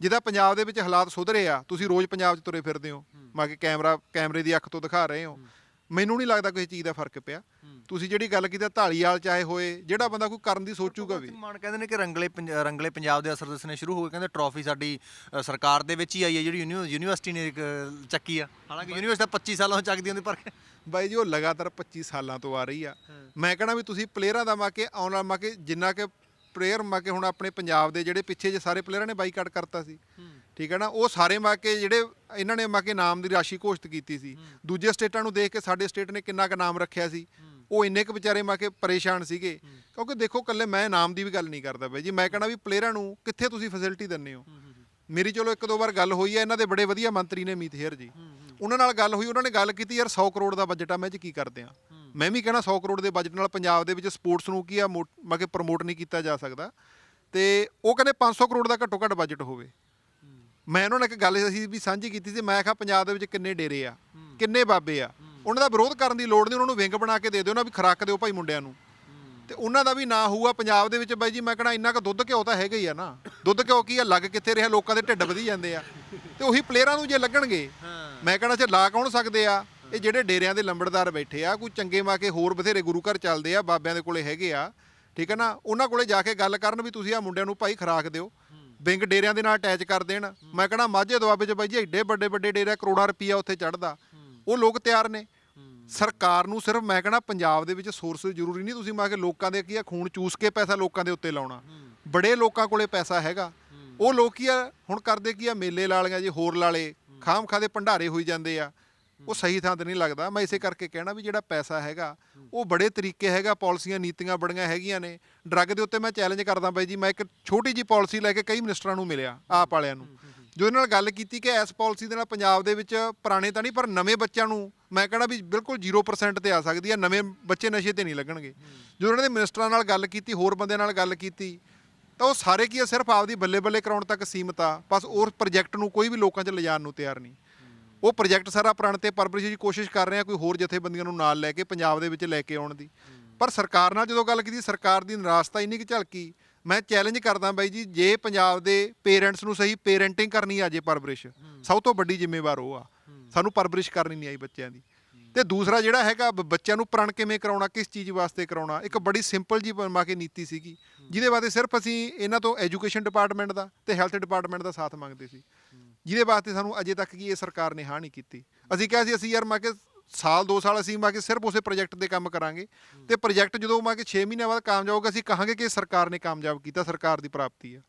ਜਿਹਦਾ ਪੰਜਾਬ ਦੇ ਵਿੱਚ ਹਾਲਾਤ ਸੁਧਰੇ ਆ ਤੁਸੀਂ ਰੋਜ਼ ਪੰਜਾਬ 'ਚ ਤੁਰੇ ਫਿਰਦੇ ਹੋ ਮਾ ਕੇ ਕੈਮਰਾ ਕੈਮਰੇ ਦੀ ਅੱਖ ਤੋਂ ਦਿਖਾ ਰਹੇ ਹੋ। ਮੈਨੂੰ ਨਹੀਂ ਲੱਗਦਾ ਕਿਸੇ ਚੀਜ਼ ਦਾ ਫ਼ਰਕ ਪਿਆ। ਤੁਸੀਂ ਜਿਹੜੀ ਗੱਲ ਕੀਤੀ ਢਾਲੀਵਾਲ ਚਾਹੇ ਹੋਏ ਜਿਹੜਾ ਬੰਦਾ ਕੋਈ ਕਰਨ ਦੀ ਸੋਚੂਗਾ ਵੀ। ਮਾਨ ਕਹਿੰਦੇ ਨੇ ਕਿ ਰੰਗਲੇ ਰੰਗਲੇ ਪੰਜਾਬ ਦੇ ਅਸਰ ਦੱਸਣੇ ਸ਼ੁਰੂ ਹੋ ਗਏ ਕਹਿੰਦੇ ਟਰੋਫੀ ਸਾਡੀ ਸਰਕਾਰ ਦੇ ਵਿੱਚ ਹੀ ਆਈ ਹੈ ਜਿਹੜੀ ਯੂਨੀ- ਯੂਨੀਵਰਸਿਟੀ ਨੇ ਚੱਕੀ ਆ। ਹਾਲਾਂਕਿ ਯੂਨੀਵਰਸਿਟੀ ਤਾਂ 25 ਸਾਲਾਂ ਤੋਂ ਚੱਕਦੀ ਹੁੰਦੀ ਪਰ ਬਾਈ ਜੀ ਉਹ ਲਗਾਤਾਰ 25 ਸਾਲਾਂ ਤੋਂ ਆ ਰਹੀ ਆ। ਮੈਂ ਕਹਣਾ ਵੀ ਤੁਸੀਂ ਪਲੇਅਰਾਂ ਦਾ ਮਾ ਕੇ ਆਉਣ ਵਾਲਾ ਮਾ ਕੇ ਜਿੰਨਾ ਕਿ ਪਲੇਅਰ ਮਾ ਕੇ ਹੁਣ ਆਪਣੇ ਪੰਜਾਬ ਦੇ ਜਿਹੜੇ ਪਿੱਛੇ ਜੇ ਸਾਰੇ ਪਲੇਅਰਾਂ ਨੇ ਬਾਈਕਾਟ ਕਰਤਾ ਸੀ। ਠੀਕ ਹੈ ਨਾ? ਉਹ ਸਾਰੇ ਮਾ ਕੇ ਜਿਹੜੇ ਇਹਨਾਂ ਨੇ ਮਾ ਕੇ ਨਾਮ ਦੀ ਰਾਸ਼ੀ ਘੋਸ਼ਿਤ ਕੀਤੀ ਸੀ। ਦੂਜੇ ਸਟੇਟਾਂ ਨੂੰ ਦੇਖ ਕੇ ਸਾਡੇ ਸਟੇਟ ਨੇ ਕਿੰਨਾ ਕੁ ਨਾਮ ਰੱਖਿਆ ਸੀ। ਉਹ ਇੰਨੇ ਕੁ ਵਿਚਾਰੇ ਮਾ ਕੇ ਪਰੇਸ਼ਾਨ ਸੀਗੇ। ਕਿਉਂਕਿ ਦੇਖੋ ਕੱਲੇ ਮੈਂ ਨਾਮ ਦੀ ਵੀ ਗੱਲ ਨਹੀਂ ਕਰਦਾ ਬਾਈ ਜੀ। ਮੈਂ ਕਹਣਾ ਵੀ ਪਲੇਅਰਾਂ ਨੂੰ ਕਿੱਥੇ ਤੁਸੀਂ ਫੈਸਿਲਿਟੀ ਦਿੰਦੇ ਹੋ? ਮੇਰੀ ਚਲੋ ਇੱਕ ਦੋ ਵਾਰ ਗੱਲ ਹੋਈ ਹੈ। ਇਹਨਾਂ ਦੇ ਬੜੇ ਵਧੀਆ ਮੰਤਰੀ ਨੇ ਮੀਤ ਹੇਰ ਜੀ। ਉਹਨਾਂ ਨਾਲ ਗੱਲ ਹੋਈ ਉਹਨਾਂ ਨੇ ਗੱਲ ਕੀਤੀ ਯਾਰ 100 ਕਰੋੜ ਦਾ ਬਜਟ ਆ ਮੈਂ 'ਚ ਕੀ ਕਰਦੇ ਆ? ਮੈਂ ਵੀ ਕਹਿਣਾ 100 ਕਰੋੜ ਦੇ ਬਜਟ ਨਾਲ ਪੰਜਾਬ ਦੇ ਵਿੱਚ ਸਪੋਰਟਸ ਨੂੰ ਕੀ ਆ ਮੋ- ਮੈਂ ਕਿ ਪ੍ਰਮੋਟ ਨਹੀਂ ਕੀਤਾ ਜਾ ਸਕਦਾ। ਤੇ ਉਹ ਕਹਿੰਦੇ 500 ਕਰੋੜ ਦਾ ਘੱਟੋ ਘੱਟ ਬਜਟ ਹੋਵੇ। ਮੈਂ ਉਹਨਾਂ ਨਾਲ ਇੱਕ ਗੱਲ ਅਸੀਂ ਵੀ ਸਾਂਝੀ ਕੀਤੀ ਸੀ ਮੈਂ ਕਿਹਾ ਪੰਜਾਬ ਦੇ ਵਿੱਚ ਕਿੰਨੇ ਡੇਰੇ ਆ ਕਿੰਨੇ ਬਾਬੇ ਆ। ਉਹਨਾਂ ਦਾ ਵਿਰੋਧ ਕਰਨ ਦੀ ਲੋੜ ਨਹੀਂ ਉਹਨਾਂ ਨੂੰ ਵਿੰਗ ਬਣਾ ਕੇ ਦੇ ਦਿਓ ਨਾ ਵੀ ਖਰਾਕ ਦਿਓ ਭਾਈ ਮੁੰਡਿਆਂ ਨੂੰ। ਤੇ ਉਹਨਾਂ ਦਾ ਵੀ ਨਾਂ ਹੋਊਗਾ ਪੰਜਾਬ ਦੇ ਵਿੱਚ ਬਾਈ ਜੀ ਮੈਂ ਕਹਣਾ ਇੰਨਾ ਕੁ ਦੁੱਧ ਘਿਓ ਤਾਂ ਹੈਗਾ ਹੀ ਆ ਨਾ। ਦੁੱਧ ਘਿਓ ਕੀ ਆ ਲੱਗ ਕਿੱਥੇ ਰਿਹਾ ਲੋਕਾਂ ਦੇ ਢਿੱਡ ਵਧੀ ਜਾਂਦੇ ਆ। ਤੇ ਉਹੀ ਪਲੇਅਰਾਂ ਨੂੰ ਜੇ ਲੱਗਣਗੇ ਮੈਂ ਕਹਣਾ ਚ ਲਾ ਕੌਣ ਸਕਦੇ ਆ? ਇਹ ਜਿਹੜੇ ਡੇਰਿਆਂ ਦੇ ਲੰਬੜਦਾਰ ਬੈਠੇ ਆ, ਕੋਈ ਚੰਗੇ ਮਾਕੇ ਹੋਰ ਬਥੇਰੇ ਗੁਰੂ ਘਰ ਚੱਲਦੇ ਆ, ਬਾਬਿਆਂ ਦੇ ਕੋਲੇ ਹੈਗੇ ਆ, ਠੀਕ ਹੈ ਨਾ? ਉਹਨਾਂ ਕੋਲੇ ਜਾ ਕੇ ਗੱਲ ਕਰਨ ਵੀ ਤੁਸੀਂ ਆ ਮੁੰਡਿਆਂ ਨੂੰ ਭਾਈ ਖਰਾਕ ਦਿਓ। ਵਿੰਗ ਡੇਰਿਆਂ ਦੇ ਨਾਲ ਅਟੈਚ ਕਰ ਦੇਣ। ਮੈਂ ਕਹਣਾ ਮਾਝੇ ਦੁਆਬੇ ਚ ਬਾਈ ਜੀ ਐਡੇ ਵੱਡੇ ਵੱਡੇ ਡੇਰੇ ਕਰੋੜਾਂ ਰੁਪਈਆ ਉੱਥੇ ਚੜਦਾ ਉਹ ਲੋਕ ਤਿਆਰ ਨੇ। ਸਰਕਾਰ ਨੂੰ ਸਿਰਫ ਮੈਂ ਕਹਣਾ ਪੰਜਾਬ ਦੇ ਵਿੱਚ ਸੋਰਸ ਜ਼ਰੂਰੀ ਨਹੀਂ ਤੁਸੀਂ ਮਾ ਕੇ ਲੋਕਾਂ ਦੇ ਕੀ ਆ, ਖੂਨ ਚੂਸ ਕੇ ਪੈਸਾ ਲੋਕਾਂ ਦੇ ਉੱਤੇ ਲਾਉਣਾ। ਬੜੇ ਲੋਕਾਂ ਕੋਲੇ ਪੈਸਾ ਹੈਗਾ। ਉਹ ਲੋਕ ਕੀ ਆ, ਹੁਣ ਕਰਦੇ ਕੀ ਆ, ਮੇਲੇ ਲਾਲੀਆਂ ਜੀ, ਹੋਰ ਲਾਲੇ ਖਾਮ ਖਾਦੇ ਭੰਡਾਰੇ ਹੋਈ ਜਾਂਦੇ ਆ। ਉਹ ਸਹੀ ਥਾਂ ਤੇ ਨਹੀਂ ਲੱਗਦਾ। ਮੈਂ ਇਸੇ ਕਰਕੇ ਕਹਿਣਾ ਵੀ ਜਿਹੜਾ ਪੈਸਾ ਹੈਗਾ ਉਹ ਬੜੇ ਤਰੀਕੇ ਹੈਗਾ ਪਾਲਿਸੀਆਂ ਨੀਤੀਆਂ ਬੜੀਆਂ ਹੈਗੀਆਂ ਨੇ। ਡਰੱਗ ਦੇ ਉੱਤੇ ਮੈਂ ਚੈਲੰਜ ਕਰਦਾ ਬਾਈ ਜੀ ਮੈਂ ਇੱਕ ਛੋਟੀ ਜੀ ਪਾਲਿਸੀ ਲੈ ਕੇ ਕਈ ਮਿਨਿਸਟਰਾਂ ਨੂੰ ਮਿਲਿਆ ਆਪ ਵਾਲਿਆਂ ਨੂੰ। ਜੋ ਇਹਨਾਂ ਨਾਲ ਗੱਲ ਕੀਤੀ ਕਿ ਇਸ ਪਾਲਿਸੀ ਦੇ ਨਾਲ ਪੰਜਾਬ ਦੇ ਵਿੱਚ ਪੁਰਾਣੇ ਤਾਂ ਨਹੀਂ ਪਰ ਨਵੇਂ ਬੱਚਿਆਂ ਨੂੰ ਮੈਂ ਕਹਿੰਦਾ ਵੀ ਬਿਲਕੁਲ 0% ਤੇ ਆ ਸਕਦੀ ਹੈ ਨਵੇਂ ਬੱਚੇ ਨਸ਼ੇ ਤੇ ਨਹੀਂ ਲੱਗਣਗੇ। ਜੋ ਉਹਨਾਂ ਦੇ ਮਿਨਿਸਟਰਾਂ ਨਾਲ ਗੱਲ ਕੀਤੀ ਹੋਰ ਬੰਦਿਆਂ ਨਾਲ ਗੱਲ ਕੀਤੀ ਤਾਂ ਉਹ ਸਾਰੇ ਕੀ ਸਿਰਫ ਆਪਦੀ ਬੱਲੇ ਬੱਲੇ ਕਰਾਉਣ ਤੱਕ ਸੀਮਤ ਆ। ਬਸ ਉਸ ਪ੍ਰੋਜੈਕਟ ਨੂੰ ਕੋਈ ਵੀ ਲੋਕਾਂ 'ਚ ਲਿਜਾਣ ਨੂੰ ਤਿਆਰ ਨਹੀਂ। ਉਹ ਪ੍ਰੋਜੈਕਟ ਸਾਰਾ ਪ੍ਰਣ ਤੇ ਪਰਵਰਿਸ਼ ਦੀ ਕੋਸ਼ਿਸ਼ ਕਰ ਰਹੇ ਆ ਕੋਈ ਹੋਰ ਜਥੇਬੰਦੀਆਂ ਨੂੰ ਨਾਲ ਲੈ ਕੇ ਪੰਜਾਬ ਦੇ ਵਿੱਚ ਲੈ ਕੇ ਆਉਣ ਦੀ। ਪਰ ਸਰਕਾਰ ਨਾਲ ਜਦੋਂ ਗੱਲ ਕੀਤੀ ਸਰਕਾਰ ਦੀ ਨਿਰਾਸ਼ਤਾ ਇੰਨੀ ਕਿ ਝਲਕੀ ਮੈਂ ਚੈਲੰਜ ਕਰਦਾ ਬਾਈ ਜੀ ਜੇ ਪੰਜਾਬ ਦੇ ਪੇਰੈਂਟਸ ਨੂੰ ਸਹੀ ਪੇਰੈਂਟਿੰਗ ਕਰਨੀ ਆ ਜੇ ਪਰਵਰਿਸ਼ ਸਭ ਤੋਂ ਵੱਡੀ ਜ਼ਿੰਮੇਵਾਰ ਉਹ ਆ। ਸਾਨੂੰ ਪਰਵਰਿਸ਼ ਕਰਨੀ ਨਹੀਂ ਆਈ ਬੱਚਿਆਂ ਦੀ। ਤੇ ਦੂਸਰਾ ਜਿਹੜਾ ਹੈਗਾ ਬੱਚਿਆਂ ਨੂੰ ਪ੍ਰਣ ਕਿਵੇਂ ਕਰਾਉਣਾ ਕਿਸ ਚੀਜ਼ ਵਾਸਤੇ ਕਰਾਉਣਾ ਇੱਕ ਬੜੀ ਸਿੰਪਲ ਜੀ ਬਣਾ ਕੇ ਨੀਤੀ ਸੀਗੀ ਜਿਹਦੇ ਵਾਸਤੇ ਸਿਰਫ ਅਸੀਂ ਇਹਨਾਂ ਤੋਂ ਐਜੂਕੇਸ਼ਨ ਡਿਪਾਰਟਮੈਂਟ ਦਾ ਤੇ ਹੈਲਥ ਡਿਪਾਰਟਮੈਂਟ ਦਾ ਸਾਥ ਮੰਗਦੇ ਸੀ। ਜਿਹਦੇ ਵਾਸਤੇ ਸਾਨੂੰ ਅਜੇ ਤੱਕ ਕੀ ਇਹ ਸਰਕਾਰ ਨੇ ਹਾਂ ਨਹੀਂ ਕੀਤੀ। ਅਸੀਂ ਕਿਹਾ ਸੀ ਅਸੀਂ ਯਾਰ ਮਾ ਕੇ ਸਾਲ 2 ਸਾਲ ਅਸੀਂ ਮਾ ਕੇ ਸਿਰਫ ਉਸੇ ਪ੍ਰੋਜੈਕਟ ਤੇ ਕੰਮ ਕਰਾਂਗੇ। ਤੇ ਪ੍ਰੋਜੈਕਟ ਜਦੋਂ ਮਾ ਕੇ 6 ਮਹੀਨਿਆਂ ਬਾਅਦ ਕਾਮਯਾਬ ਹੋਊਗਾ ਅਸੀਂ ਕਹਾਂਗੇ ਕਿ ਸਰਕਾਰ ਨੇ ਕਾਮਯਾਬ ਕੀਤਾ ਸਰਕਾਰ ਦੀ ਪ੍ਰਾਪਤੀ ਆ।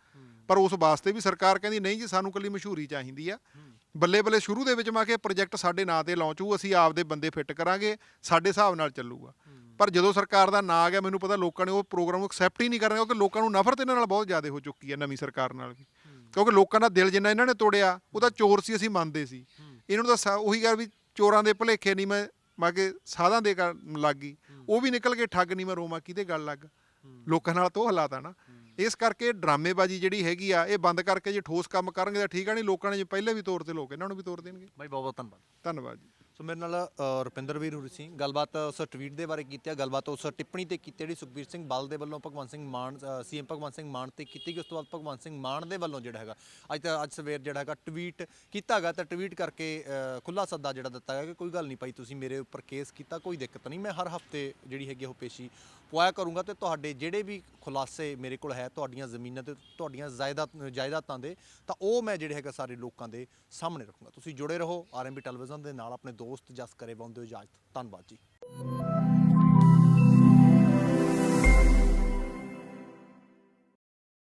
ਪਰ ਉਸ ਵਾਸਤੇ ਵੀ ਸਰਕਾਰ ਕਹਿੰਦੀ ਨਹੀਂ ਜੀ ਸਾਨੂੰ ਕੱਲੀ ਮਸ਼ਹੂਰੀ ਚਾਹੀਦੀ ਆ। ਬੱਲੇ ਬੱਲੇ ਸ਼ੁਰੂ ਦੇ ਵਿੱਚ ਮਾ ਕੇ ਪ੍ਰੋਜੈਕਟ ਸਾਡੇ ਨਾਂ ਤੇ ਲਾਂਚ ਹੋਊ ਅਸੀਂ ਆਪਦੇ ਬੰਦੇ ਫਿੱਟ ਕਰਾਂਗੇ ਸਾਡੇ ਹਿਸਾਬ ਨਾਲ ਚੱਲੂਗਾ। ਪਰ ਜਦੋਂ ਸਰਕਾਰ ਦਾ ਨਾਂ ਆ ਗਿਆ ਮੈਨੂੰ ਪਤਾ ਲੋਕਾਂ ਨੇ ਉਹ ਪ੍ਰੋਗਰਾਮ ਨੂੰ ਐਕਸੈਪਟ ਹੀ ਨਹੀਂ ਕਰਨਾ ਕਿਉਂਕਿ ਲੋਕਾਂ ਨੂੰ ਨਫ਼ਰਤ ਇਹਨਾਂ ਨਾਲ ਬਹੁਤ ਜ਼ਿਆਦਾ ਹੋ ਚੁੱਕੀ ਹੈ ਨਵੀਂ ਸਰਕਾਰ ਨਾਲ ਵੀ। ਕਿਉਂਕਿ ਲੋਕਾਂ ਦਾ ਦਿਲ ਜਿੰਨਾ ਇਹਨਾਂ ਨੇ ਤੋੜਿਆ ਉਹਦਾ ਚੋਰ ਸੀ ਅਸੀਂ ਮੰਨਦੇ ਸੀ। ਇਹਨਾਂ ਨੂੰ ਤਾਂ ਉਹੀ ਗੱਲ ਵੀ ਚੋਰਾਂ ਦੇ ਭੁਲੇਖੇ ਨਹੀਂ ਮੈਂ ਮਾ ਕੇ ਸਾਧਾਂ ਦੇ ਲੱਗ ਗਈ। ਉਹ ਵੀ ਨਿਕਲ ਕੇ ਠੱਗ ਨਹੀਂ ਮੈਂ ਰੋਮਾ ਕਿਹਦੇ ਗੱਲ ਲੱਗ? ਲੋਕਾਂ ਨਾਲ ਤਾਂ ਹਾਲਾਤ ਆ ਨਾ। ਇਸ ਕਰਕੇ ਡਰਾਮੇਬਾਜ਼ੀ ਜਿਹੜੀ ਹੈਗੀ ਆ ਇਹ ਬੰਦ ਕਰਕੇ ਜੇ ਠੋਸ ਕੰਮ ਕਰਨਗੇ ਤਾਂ ਠੀਕ ਆ ਨਹੀਂ ਲੋਕਾਂ ਨੇ ਜੇ ਪਹਿਲੇ ਵੀ ਤੋਰ ਤੇ ਲੋਕ ਇਹਨਾਂ ਨੂੰ ਵੀ ਤੋਰ ਦੇਣਗੇ। ਬਾਈ ਬਹੁਤ ਬਹੁਤ ਧੰਨਵਾਦ। ਧੰਨਵਾਦ ਜੀ। ਸੋ ਮੇਰੇ ਨਾਲ ਅ, ਰੁਪਿੰਦਰ ਵੀਰ ਹੁਰੀ ਸੀ। ਗੱਲਬਾਤ ਉਸ ਟਵੀਟ ਦੇ ਬਾਰੇ ਕੀਤੀ ਆ ਗੱਲਬਾਤ ਉਸ ਟਿੱਪਣੀ ਤੇ ਕੀਤੀ ਜਿਹੜੀ ਸੁਖਬੀਰ ਸਿੰਘ ਬਾਦਲ ਦੇ ਵੱਲੋਂ ਭਗਵੰਤ ਸਿੰਘ ਮਾਨ ਸੀਐਮ ਭਗਵੰਤ ਸਿੰਘ ਮਾਨ ਤੇ ਕੀਤੀ ਗਈ ਉਸ ਤੋਂ ਬਾਅਦ ਭਗਵੰਤ ਸਿੰਘ ਮਾਨ ਦੇ ਵੱਲੋਂ ਜਿਹੜਾ ਹੈਗਾ ਅੱਜ ਤਾਂ ਅੱਜ ਸਵੇਰ ਜਿਹੜਾ ਹੈਗਾ ਟਵੀਟ ਕੀਤਾ ਹੈਗਾ ਤਾਂ ਟਵੀਟ ਕਰਕੇ ਖੁੱਲਾ ਸੱਦਾ ਜਿਹੜਾ ਦਿੱਤਾ ਗਿਆ ਕਿ ਕੋਈ ਗੱਲ ਨਹੀਂ ਭਾਈ ਤੁਸੀਂ ਮੇਰੇ ਉੱਪਰ ਕੇਸ ਕੀਤਾ ਕੋਈ ਦਿੱਕਤ ਨਹੀਂ ਮੈਂ ਹਰ ਹਫ਼ਤੇ ਜਿਹੜੀ ਹੈਗੀ ਉਹ ਪੇਸ਼ੀ ਪੁਆਇਆ ਕਰੂੰਗਾ ਤੇ ਤੁਹਾਡੇ ਜਿਹੜੇ ਵੀ ਖੁਲਾਸੇ ਮੇਰੇ ਕੋਲ ਹੈ ਤੁਹਾਡੀਆਂ ਜ਼ਮੀਨਾਂ ਤੇ ਤੁਹਾਡੀਆਂ ਜਾਇਦਾਦ ਜਾਇਦਾਦਾਂ ਦੇ ਤਾਂ ਉਹ ਮੈਂ ਜਿਹੜੇ ਹੈਗਾ ਸਾਰੇ ਲੋਕਾਂ ਦੇ ਸਾਹਮਣੇ ਰੱਖੂੰਗਾ। ਤੁਸੀਂ ਜੁੜੇ ਰਹੋ ਆਰਐਮਬੀ ਟੈਲੀਵਿਜ਼ਨ ਦੇ ਨਾਲ ਆਪਣੇ ਦੋਸਤ ਜਸ ਕਰੇ ਬੰਦੇ ਹੋ ਇਜਾਜ਼ਤ ਧੰਨਵਾਦ ਜੀ।